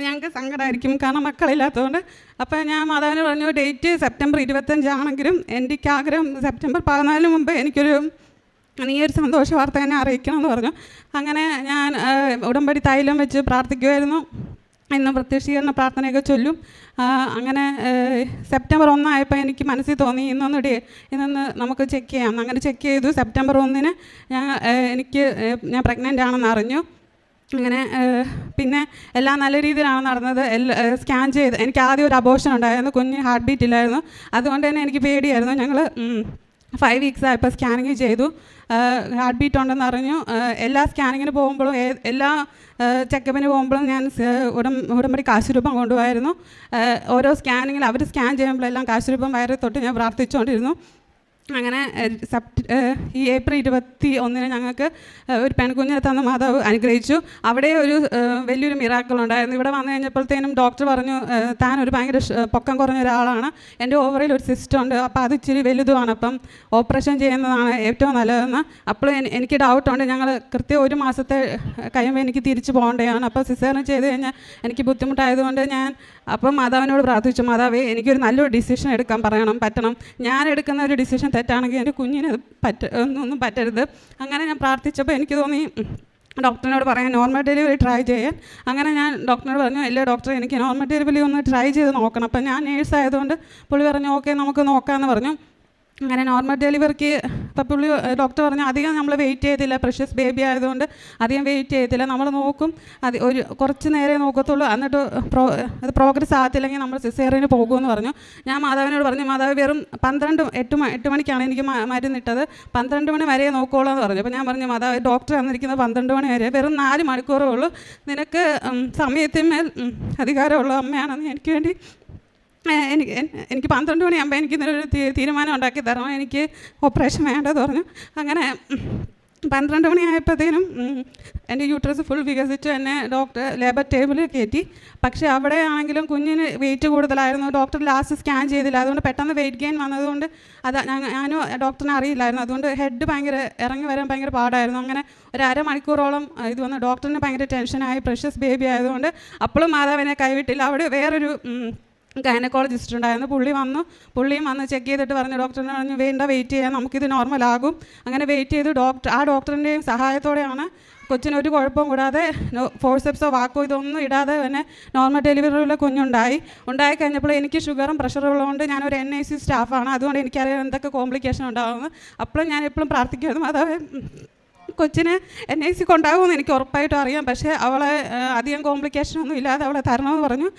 D: ഞങ്ങൾക്ക് സങ്കടമായിരിക്കും. കാരണം മക്കളില്ലാത്തതുകൊണ്ട്. അപ്പോൾ ഞാൻ മാതാവിന് പറഞ്ഞു ഡേറ്റ് സെപ്റ്റംബർ ഇരുപത്തഞ്ചാണെങ്കിലും എനിക്ക് ആഗ്രഹം സെപ്റ്റംബർ പതിനാലിന് മുമ്പ് എനിക്കൊരു നീ ഒരു സന്തോഷ വാർത്ത എന്നെ അറിയിക്കണം എന്ന് പറഞ്ഞു. അങ്ങനെ ഞാൻ ഉടമ്പടി തൈലം വെച്ച് പ്രാർത്ഥിക്കുമായിരുന്നു. ഇന്ന് പ്രത്യക്ഷീകരണ പ്രാർത്ഥനയൊക്കെ ചൊല്ലും. അങ്ങനെ സെപ്റ്റംബർ ഒന്നായപ്പോൾ എനിക്ക് മനസ്സിൽ തോന്നി ഇന്നൊന്ന് ഇന്നൊന്ന് നമുക്ക് ചെക്ക് ചെയ്യാം. അങ്ങനെ ചെക്ക് ചെയ്തു. സെപ്റ്റംബർ ഒന്നിന് ഞാൻ എനിക്ക് ഞാൻ പ്രഗ്നന്റ് ആണെന്ന് അറിഞ്ഞു. അങ്ങനെ പിന്നെ എല്ലാം നല്ല രീതിയിലാണ് നടന്നത്. എല്ലാ സ്കാൻ ചെയ്ത് എനിക്ക് ആദ്യം ഒരു അബോഷൻ ഉണ്ടായിരുന്നു. കുഞ്ഞ് ഹാർട്ട് ബീറ്റ് ഇല്ലായിരുന്നു. അതുകൊണ്ട് തന്നെ എനിക്ക് പേടിയായിരുന്നു. ഞങ്ങൾ ഫൈവ് വീക്സ് ആയപ്പോൾ സ്കാനിങ് ചെയ്തു. ഹാർട്ട് ബീറ്റ് ഉണ്ടെന്ന് അറിഞ്ഞു. എല്ലാ സ്കാനിങ്ങിന് പോകുമ്പോഴും എല്ലാ ചെക്കപ്പിന് പോകുമ്പോഴും ഞാൻ ഉടം ഉടമ്പടി കാശുരൂപം കൊണ്ടുപോയായിരുന്നു. ഓരോ സ്കാനിങ്ങിൽ അവർ സ്കാൻ ചെയ്യുമ്പോഴെല്ലാം കാശുരൂപം വയറിൽ തൊട്ട് ഞാൻ പ്രാർത്ഥിച്ചുകൊണ്ടിരുന്നു. അങ്ങനെ സെപ്റ്റ് ഈ ഏപ്രിൽ ഇരുപത്തി ഒന്നിന് ഞങ്ങൾക്ക് ഒരു പെൺകുഞ്ഞിനെ തന്ന മാതാവ് അനുഗ്രഹിച്ചു. അവിടെ ഒരു വലിയൊരു മിറാക്കൾ ഉണ്ടായിരുന്നു. ഇവിടെ വന്നു കഴിഞ്ഞപ്പോഴത്തേനും ഡോക്ടർ പറഞ്ഞു താൻ ഒരു ഭയങ്കര പൊക്കം കുറഞ്ഞ ഒരാളാണ്. എന്റെ ഓവറിൽ ഒരു സിസ്റ്റം ഉണ്ട്. അപ്പോൾ അത് ഇച്ചിരി വലുതുമാണ്. അപ്പം ഓപ്പറേഷൻ ചെയ്യുന്നതാണ് ഏറ്റവും നല്ലതെന്ന്. അപ്പോൾ എനി- എനിക്ക് ഡൗട്ടുണ്ട് ഞങ്ങൾ കൃത്യം ഒരു മാസത്തെ കഴിയുമ്പോൾ എനിക്ക് തിരിച്ചു പോകേണ്ടതാണ്. അപ്പോൾ സിസേറിന് ചെയ്ത് കഴിഞ്ഞാൽ എനിക്ക് ബുദ്ധിമുട്ടായതുകൊണ്ട് ഞാൻ അപ്പം മാതാവിനോട് പ്രാർത്ഥിച്ചു. മാതാവേ എനിക്കൊരു നല്ലൊരു ഡിസിഷൻ എടുക്കാൻ പറയണം പറ്റണം. ഞാൻ എടുക്കുന്ന ഒരു ഡിസിഷൻ തെറ്റാണെങ്കിൽ എന്റെ കുഞ്ഞിന് പറ്റ ഒന്നും പറ്റരുത്. അങ്ങനെ ഞാൻ പ്രാർത്ഥിച്ചപ്പോൾ എനിക്ക് തോന്നി ഡോക്ടറിനോട് പറയാൻ നോർമൽ ഡെലിവറി ട്രൈ ചെയ്യാൻ. അങ്ങനെ ഞാൻ ഡോക്ടറിനോട് പറഞ്ഞു ഇല്ല ഡോക്ടർ എനിക്ക് നോർമൽ ഡെലിവറി ഒന്ന് ട്രൈ ചെയ്ത് നോക്കണം. അപ്പം ഞാൻ നേഴ്സ് ആയതുകൊണ്ട് പുള്ളി പറഞ്ഞു ഓക്കെ നമുക്ക് നോക്കാമെന്ന് പറഞ്ഞു. അങ്ങനെ നോർമൽ ഡെലിവറിക്ക് ഇപ്പം പുള്ളി ഡോക്ടർ പറഞ്ഞു അധികം നമ്മൾ വെയിറ്റ് ചെയ്തില്ല പ്രഷ്യസ് ബേബി ആയതുകൊണ്ട് അധികം വെയിറ്റ് ചെയ്തില്ല. നമ്മൾ നോക്കും അത് ഒരു കുറച്ച് നേരെ നോക്കത്തുള്ളൂ. എന്നിട്ട് പ്രോ അത് പ്രോഗ്രസ് ആകത്തില്ലെങ്കിൽ നമ്മൾ സിസേറിന് പോകുമെന്ന് പറഞ്ഞു. ഞാൻ മാതാവിനോട് പറഞ്ഞു മാതാവ് വെറും പന്ത്രണ്ട് എട്ട് എട്ട് മണിക്കാണ് എനിക്ക് മരുന്നിട്ടത് പന്ത്രണ്ട് മണി വരെ നോക്കുകയുള്ളൂ എന്ന് പറഞ്ഞു. അപ്പോൾ ഞാൻ പറഞ്ഞു മാതാവ് ഡോക്ടർ തന്നിരിക്കുന്നത് പന്ത്രണ്ട് മണി വരെ. വെറും നാല് മണിക്കൂറേ ഉള്ളൂ. നിനക്ക് സമയത്തിന്മേൽ അധികാരമുള്ള അമ്മയാണെന്ന് എനിക്ക് വേണ്ടി എനിക്ക് എനിക്ക് പന്ത്രണ്ട് മണിയാകുമ്പോൾ എനിക്ക് ഇന്നൊരു തീ- തീരുമാനം ഉണ്ടാക്കി തരണം. എനിക്ക് ഓപ്പറേഷൻ വേണ്ടത് പറഞ്ഞു. അങ്ങനെ പന്ത്രണ്ട് മണിയായപ്പോഴത്തേനും എന്റെ യൂട്രസ് ഫുൾ വികസിച്ചു. എന്നെ ഡോക്ടർ ലേബർ ടേബിളിൽ കയറ്റി. പക്ഷേ അവിടെ ആണെങ്കിലും കുഞ്ഞിന് വെയിറ്റ് കൂടുതലായിരുന്നു. ഡോക്ടർ ലാസ്റ്റ് സ്കാൻ ചെയ്തില്ല. അതുകൊണ്ട് പെട്ടെന്ന് വെയിറ്റ് ഗെയിൻ വന്നതുകൊണ്ട് അത് ഞാനും ഡോക്ടറിനെ അറിയില്ലായിരുന്നു. അതുകൊണ്ട് ഹെഡ് ഭയങ്കര ഇറങ്ങി വരാൻ ഭയങ്കര പാടായിരുന്നു. അങ്ങനെ ഒരു അരമണിക്കൂറോളം ഇത് വന്ന് ഡോക്ടറിന് ഭയങ്കര ടെൻഷനായി പ്രഷ്യസ് ബേബി ആയതുകൊണ്ട് അപ്പോഴും മാതാവിനെ കൈവിട്ടില്ല. അവിടെ വേറൊരു ഗൈനക്കോളജിസ്റ്റ് ഉണ്ടായിരുന്നു പുള്ളി വന്നു. പുള്ളിയും വന്ന് ചെക്ക് ചെയ്തിട്ട് പറഞ്ഞു ഡോക്ടറിനെ പറഞ്ഞു വേണ്ട വെയിറ്റ് ചെയ്യാം. നമുക്കിത് നോർമൽ ആകും. അങ്ങനെ വെയിറ്റ് ചെയ്ത് ഡോക്ടർ ആ ഡോക്ടറിന്റെയും സഹായത്തോടെയാണ് കൊച്ചിന് ഒരു കുഴപ്പവും കൂടാതെ ഫോഴ്സെപ്സോ വാക്കോ ഇതൊന്നും ഇടാതെ തന്നെ നോർമൽ ഡെലിവറിയുള്ള കുഞ്ഞുണ്ടായി. ഉണ്ടായി കഴിഞ്ഞപ്പോൾ എനിക്ക് ഷുഗറും പ്രഷറും ഉള്ളതുകൊണ്ട് ഞാനൊരു എൻ ഐ സി സ്റ്റാഫാണ് അതുകൊണ്ട് എനിക്കറിയാം എന്തൊക്കെ കോംപ്ലിക്കേഷൻ ഉണ്ടാകുമെന്ന് അപ്പോഴും ഞാൻ എപ്പോഴും പ്രാർത്ഥിക്കുമായിരുന്നു. അതായത് കൊച്ചിന് എൻ ഐ സി കൊണ്ടാകുമെന്ന് എനിക്ക് ഉറപ്പായിട്ടും അറിയാം. പക്ഷേ അവളെ അധികം കോംപ്ലിക്കേഷൻ ഒന്നും ഇല്ലാതെ അവളെ തരണമെന്ന് പറഞ്ഞു.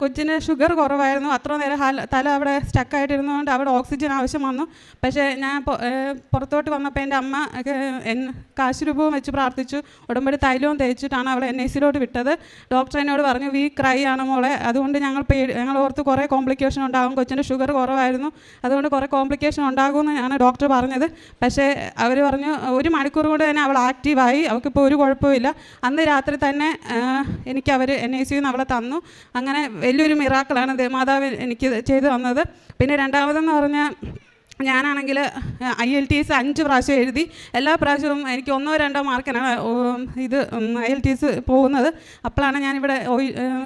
D: കൊച്ചിന് ഷുഗർ കുറവായിരുന്നു. അത്ര നേരം തല അവിടെ സ്റ്റക്കായിട്ടിരുന്നതുകൊണ്ട് അവിടെ ഓക്സിജൻ ആവശ്യം വന്നു. പക്ഷേ ഞാൻ പുറത്തോട്ട് വന്നപ്പോൾ എന്റെ അമ്മ കാശുരൂപവും കാശ് രൂപവും വെച്ച് പ്രാർത്ഥിച്ചു. ഉടമ്പടി തൈലവും തേച്ചിട്ടാണ് അവളെ എൻ ഐ സിയിലോട്ട് വിട്ടത്. ഡോക്ടർ എന്നോട് പറഞ്ഞു വീ ക്രൈ ആണ് മോളെ. അതുകൊണ്ട് ഞങ്ങൾ പേടി ഞങ്ങൾ ഓർത്ത് കുറേ കോംപ്ലിക്കേഷൻ ഉണ്ടാകും. കൊച്ചിന്റെ ഷുഗർ കുറവായിരുന്നു. അതുകൊണ്ട് കുറേ കോംപ്ലിക്കേഷൻ ഉണ്ടാകുമെന്നാണ് ഡോക്ടർ പറഞ്ഞത്. പക്ഷേ അവർ പറഞ്ഞു ഒരു മണിക്കൂർ കൊണ്ട് തന്നെ അവൾ ആക്റ്റീവായി അവൾക്കിപ്പോൾ ഒരു കുഴപ്പമില്ല അന്ന് രാത്രി തന്നെ എനിക്ക് അവർ എൻ ഐ സിയിൽ നിന്ന് അവളെ തന്നു. അങ്ങനെ വലിയൊരു മിറാക്കളാണ് ദേമാതാവ് എനിക്ക് ചെയ്തു തന്നത്. പിന്നെ രണ്ടാമതെന്ന് പറഞ്ഞാൽ ഞാനാണെങ്കിൽ ഐ എൽ ടി എസ് അഞ്ച് പ്രാവശ്യം എഴുതി. എല്ലാ പ്രാവശ്യവും എനിക്ക് ഒന്നോ രണ്ടോ മാർക്കിനാണ് ഇത് ഐ എൽ ടി എസ് പോകുന്നത്. അപ്പോഴാണ് ഞാനിവിടെ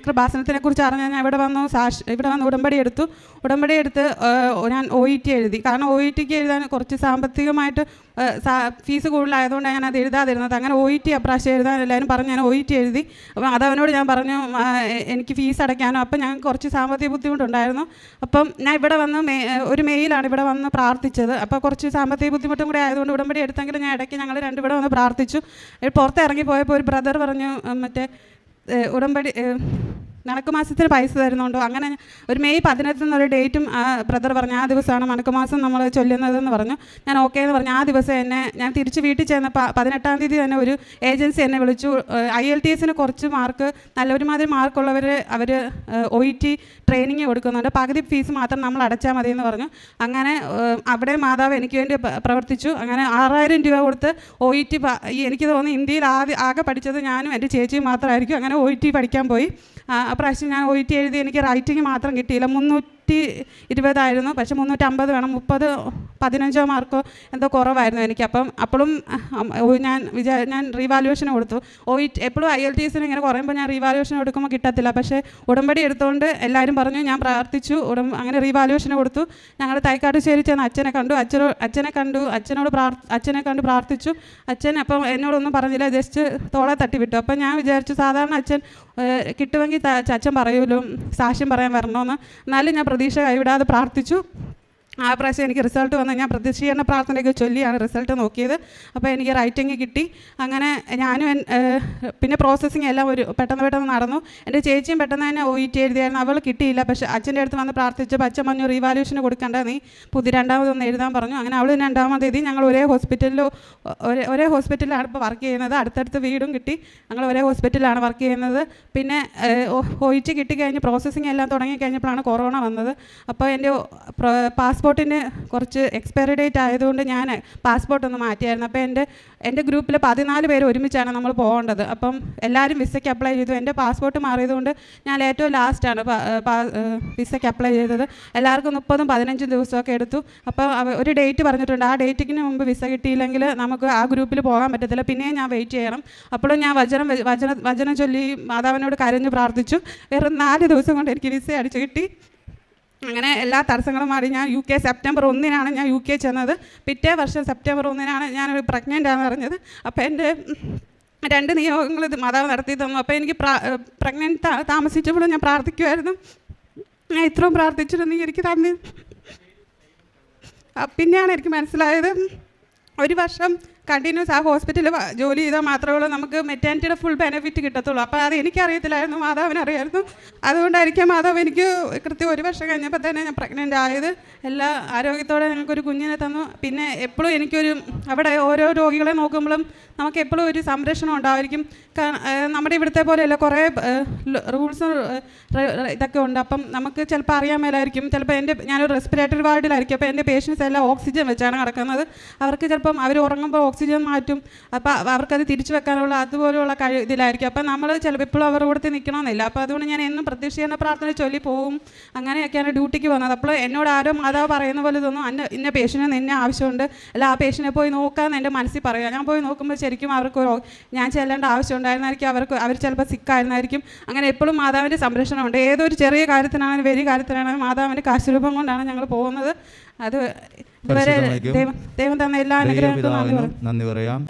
D: കൃപാസനത്തിനെ കുറിച്ച് അറിഞ്ഞാൽ ഞാൻ ഇവിടെ വന്നു സാക്ഷി ഇവിടെ വന്ന് ഉടമ്പടി എടുത്തു. ഉടമ്പടി എടുത്ത് ഞാൻ ഒ ഇ ടി എഴുതി. കാരണം ഒ ഇ ടിക്ക് എഴുതാൻ കുറച്ച് സാമ്പത്തികമായിട്ട് ഫീസ് കൂടുതലായതുകൊണ്ട് ഞാൻ അത് എഴുതാതിരുന്നത്. അങ്ങനെ ഒ ഇ ടി അപ്രാവശ്യം എഴുതാൻ എല്ലാവരും പറഞ്ഞു ഞാൻ ഒ ഇ ടി എഴുതി. അപ്പം അതവനോട് ഞാൻ പറഞ്ഞു എനിക്ക് ഫീസ് അടയ്ക്കാനോ. അപ്പം ഞാൻ കുറച്ച് സാമ്പത്തിക ബുദ്ധിമുട്ടുണ്ടായിരുന്നു. അപ്പം ഞാൻ ഇവിടെ വന്ന് മേ ഒരു മെയിലാണ് ഇവിടെ വന്ന് പ്രാർത്ഥിച്ചത്. അപ്പോൾ കുറച്ച് സാമ്പത്തിക ബുദ്ധിമുട്ടും കൂടി ആയതുകൊണ്ട് ഉടമ്പടി എടുത്തെങ്കിലും ഞാൻ ഇടയ്ക്ക് ഞങ്ങൾ രണ്ടു ഇവിടെ വന്ന് പ്രാർത്ഥിച്ചു. പുറത്തിറങ്ങി പോയപ്പോൾ ഒരു ബ്രദർ പറഞ്ഞു മറ്റേ ഉടമ്പടി ഏ, മണക്കുമാസത്തിന് പൈസ തരുന്നുണ്ടോ? അങ്ങനെ ഒരു മെയ് പതിനെട്ടിന് ഒരു ഡേറ്റും ബ്രദർ പറഞ്ഞു ആ ദിവസമാണ് മണക്കുമാസം നമ്മൾ ചൊല്ലുന്നതെന്ന് പറഞ്ഞു. ഞാൻ ഓക്കെ എന്ന് പറഞ്ഞു. ആ ദിവസം എന്നെ ഞാൻ തിരിച്ച് വീട്ടിൽ ചെന്നപ്പോൾ പതിനെട്ടാം തീയതി തന്നെ ഒരു ഏജൻസി എന്നെ വിളിച്ചു. ഐ എൽ ടി എസിന് കുറച്ച് മാർക്ക് നല്ല ഒരുമാതിരി മാർക്കുള്ളവർ അവർ ഒ ഇ ടി ട്രെയിനിങ് കൊടുക്കുന്നുണ്ട്. പകുതി ഫീസ് മാത്രം നമ്മൾ അടച്ചാൽ മതി എന്ന് പറഞ്ഞു. അങ്ങനെ അവിടെ മാതാവ് എനിക്ക് വേണ്ടി പ്രവർത്തിച്ചു. അങ്ങനെ ആറായിരം രൂപ കൊടുത്ത് ഒ ഇ ടി എനിക്ക് തോന്നുന്നു ഇന്ത്യയിൽ ആകെ പഠിച്ചത് ഞാനും എന്റെ ചേച്ചിയും മാത്രമായിരിക്കും. അങ്ങനെ ഒ ഇ ടി പഠിക്കാൻ പോയി. പ്രാവശ്യം ഞാൻ ഒ ടി എഴുതി എനിക്ക് റൈറ്റിംഗ് മാത്രം കിട്ടിയില്ല. മുന്നൂറ്റി ഇരുപതായിരുന്നു. പക്ഷേ മുന്നൂറ്റമ്പത് വേണം. മുപ്പത് പതിനഞ്ചോ മാർക്കോ എന്തോ കുറവായിരുന്നു എനിക്ക്. അപ്പം അപ്പോഴും ഓ, ഞാൻ വിചാ ഞാൻ റീവാലുവേഷൻ കൊടുത്തു. ഒ ഇ എപ്പോഴും ഐ എൽ ടി എസിന് ഇങ്ങനെ കുറയുമ്പോൾ ഞാൻ റീവാലുവേഷൻ കൊടുക്കുമ്പോൾ കിട്ടത്തില്ല. പക്ഷേ ഉടമ്പടി എടുത്തുകൊണ്ട് എല്ലാവരും പറഞ്ഞു ഞാൻ പ്രാർത്ഥിച്ചു. ഉടം അങ്ങനെ റീവാലുവേഷൻ കൊടുത്തു. ഞങ്ങൾ തൈക്കാട്ടുശ്ശേരി ചെന്ന് അച്ഛനെ കണ്ടു. അച്ഛനോ അച്ഛനെ കണ്ടു. അച്ഛനോട് പ്രാർ അച്ഛനെ കണ്ട് പ്രാർത്ഥിച്ചു. അച്ഛൻ അപ്പം എന്നോടൊന്നും പറഞ്ഞില്ല. ജസ്റ്റ് തോളെ തട്ടിവിട്ടു. അപ്പം ഞാൻ വിചാരിച്ചു സാധാരണ അച്ഛൻ കിട്ടുമെങ്കിൽ അച്ഛൻ പറയുമല്ലോ സാക്ഷ്യം പറയാൻ വരണമെന്ന്. എന്നാലും ഞാൻ പ്രതീക്ഷ കൈവിടാതെ പ്രാർത്ഥിച്ചു. ആ പ്രാവശ്യം എനിക്ക് റിസൾട്ട് വന്ന് ഞാൻ പ്രതിഷീകരണ പ്രാർത്ഥനയൊക്കെ ചൊല്ലിയാണ് റിസൾട്ട് നോക്കിയത്. അപ്പോൾ എനിക്ക് റൈറ്റിംഗ് കിട്ടി. അങ്ങനെ ഞാനും പിന്നെ പ്രോസസ്സിങ് എല്ലാം ഒരു പെട്ടെന്ന് പെട്ടെന്ന് നടന്നു. എന്റെ ചേച്ചിയും പെട്ടെന്ന് തന്നെ ഒ ഇ ടി എഴുതിയായിരുന്നു. അവൾ കിട്ടിയില്ല. പക്ഷേ അച്ഛന്റെ അടുത്ത് വന്ന് പ്രാർത്ഥിച്ചപ്പോൾ അച്ഛൻ പറഞ്ഞു റീവാലുവേഷന് കൊടുക്കണ്ട നീ. പുതിയ രണ്ടാമതൊന്ന് എഴുതാൻ പറഞ്ഞു. അങ്ങനെ അവൾ രണ്ടാമത് എഴുതി ഞങ്ങൾ ഒരേ ഹോസ്പിറ്റലിൽ ഒരേ ഒരേ ഹോസ്പിറ്റലിലാണ് ഇപ്പോൾ വർക്ക് ചെയ്യുന്നത്. അടുത്തടുത്ത് വീടും കിട്ടി. ഞങ്ങൾ ഒരേ ഹോസ്പിറ്റലിലാണ് വർക്ക് ചെയ്യുന്നത്. പിന്നെ ഒ ഇ ടി കിട്ടിക്കഴിഞ്ഞ് പ്രോസസ്സിങ് എല്ലാം തുടങ്ങി കഴിഞ്ഞപ്പോഴാണ് കൊറോണ വന്നത്. അപ്പോൾ എന്റെ പാസ്പോർട്ടിന് കുറച്ച് എക്സ്പയറി ഡേറ്റ് ആയതുകൊണ്ട് ഞാൻ പാസ്പോർട്ട് ഒന്ന് മാറ്റിയായിരുന്നു. അപ്പോൾ എന്റെ എന്റെ ഗ്രൂപ്പിൽ പതിനാല് പേര് ഒരുമിച്ചാണ് നമ്മൾ പോകേണ്ടത്. അപ്പം എല്ലാവരും വിസയ്ക്ക് അപ്ലൈ ചെയ്തു. എന്റെ പാസ്പോർട്ട് മാറിയതുകൊണ്ട് ഞാൻ ഏറ്റവും ലാസ്റ്റാണ് വിസയ്ക്ക് അപ്ലൈ ചെയ്തത്. എല്ലാവർക്കും മുപ്പതും പതിനഞ്ചും ദിവസമൊക്കെ എടുത്തു. അപ്പോൾ ഒരു ഡേറ്റ് പറഞ്ഞിട്ടുണ്ട്. ആ ഡേറ്റിന് മുമ്പ് വിസ കിട്ടിയില്ലെങ്കിൽ നമുക്ക് ആ ഗ്രൂപ്പിൽ പോകാൻ പറ്റത്തില്ല. പിന്നെയും ഞാൻ വെയിറ്റ് ചെയ്യണം. അപ്പോഴും ഞാൻ വചനം വചന വചനം ചൊല്ലി മാതാവിനോട് കരഞ്ഞ് പ്രാർത്ഥിച്ചു. വേറെ നാല് ദിവസം കൊണ്ട് എനിക്ക് വിസ അടിച്ചു കിട്ടി. അങ്ങനെ എല്ലാ തടസ്സങ്ങളും മാറി. ഞാൻ യു കെ സെപ്റ്റംബർ ഒന്നിനാണ് ഞാൻ യു കെ ചെന്നത്. പിറ്റേ വർഷം സെപ്റ്റംബർ ഒന്നിനാണ് ഞാനൊരു പ്രഗ്നന്റ് ആണെന്ന് അറിഞ്ഞത്. അപ്പോൾ എന്റെ രണ്ട് നിയോഗങ്ങൾ ഇത് മാതാവ് നടത്തി തന്നു. അപ്പോൾ എനിക്ക് പ്രഗ്നന്റ് താമസിച്ചപ്പോഴും ഞാൻ പ്രാർത്ഥിക്കുമായിരുന്നു ഞാൻ ഇത്രയും പ്രാർത്ഥിച്ചിരുന്നെങ്കിൽ എനിക്ക് തന്നെ. പിന്നെയാണ് എനിക്ക് മനസ്സിലായത്. ഒരു വർഷം കണ്ടിന്യൂസ് ആ ഹോസ്പിറ്റലിൽ ജോലി ചെയ്താൽ മാത്രമേ നമുക്ക് മെറ്റാനിറ്റിയുടെ ഫുൾ ബെനിഫിറ്റ് കിട്ടത്തുള്ളൂ. അപ്പോൾ അത് എനിക്കറിയത്തില്ലായിരുന്നു. മാതാവിന് അറിയായിരുന്നു അതുകൊണ്ടായിരിക്കും മാതാവ് എനിക്ക് കൃത്യം ഒരു വർഷം കഴിഞ്ഞപ്പോൾ തന്നെ ഞാൻ പ്രഗ്നന്റ് ആയത്. എല്ലാ ആരോഗ്യത്തോടെ ഞങ്ങൾക്കൊരു കുഞ്ഞിനെ തന്നു. പിന്നെ എപ്പോഴും എനിക്കൊരു അവിടെ ഓരോ രോഗികളെ നോക്കുമ്പോഴും നമുക്ക് എപ്പോഴും ഒരു സംരക്ഷണം ഉണ്ടായിരിക്കും. നമ്മുടെ ഇവിടുത്തെ പോലെയല്ല കുറേ റൂൾസും ഇതൊക്കെ ഉണ്ട്. അപ്പം നമുക്ക് ചിലപ്പോൾ അറിയാൻ മേലായിരിക്കും. ചിലപ്പോൾ എന്റെ ഞാനൊരു റെസ്പിറേറ്ററി വാർഡിലായിരിക്കും അപ്പോൾ എന്റെ പേഷ്യൻസ് എല്ലാം ഓക്സിജൻ വെച്ചാണ് കിടക്കുന്നത്. അവർക്ക് ചിലപ്പം അവർ ഉറങ്ങുമ്പോൾ ഓക്സിജൻ ഓക്സിജൻ മാറ്റും. അപ്പോൾ അവർക്കത് തിരിച്ചു വെക്കാനുള്ള അതുപോലെയുള്ള കഴി ഇതിലായിരിക്കും. അപ്പം നമ്മൾ ചിലപ്പോൾ ഇപ്പോഴും അവരുടെ കൂടെ നിൽക്കണമെന്നില്ല അപ്പോൾ അതുകൊണ്ട് ഞാൻ എന്നും പ്രത്യക്ഷീകരണ പ്രാർത്ഥന ചൊല്ലി പോകും അങ്ങനെയൊക്കെയാണ് ഡ്യൂട്ടിക്ക് പോകുന്നത്. അപ്പോൾ എന്നോട് ആരോ മാതാവ് പറയുന്ന പോലെ തോന്നും അന്ന ഇന്ന പേഷ്യന്റിന് നിന്നെ ആവശ്യമുണ്ട്. അല്ല ആ പേഷ്യനെ പോയി നോക്കാമെന്ന് എന്റെ മനസ്സിൽ പറയുക. ഞാൻ പോയി നോക്കുമ്പോൾ ശരിക്കും അവർക്ക് ഞാൻ ചെല്ലേണ്ട ആവശ്യമുണ്ടായിരുന്നായിരിക്കും അവർക്ക് അവർ ചിലപ്പോൾ സിക്കായിരുന്നായിരിക്കും അങ്ങനെ എപ്പോഴും മാതാവിന്റെ സംരക്ഷണമുണ്ട് ഏതൊരു ചെറിയ കാര്യത്തിനാണെങ്കിലും വലിയ കാര്യത്തിനാണെങ്കിലും മാതാവിന്റെ കാശുരൂപം കൊണ്ടാണ് ഞങ്ങൾ പോകുന്നത്. അത്. ദൈവം തന്ന എല്ലാ അനുഗ്രഹങ്ങൾക്കും പറയും
E: നന്ദി പറയാം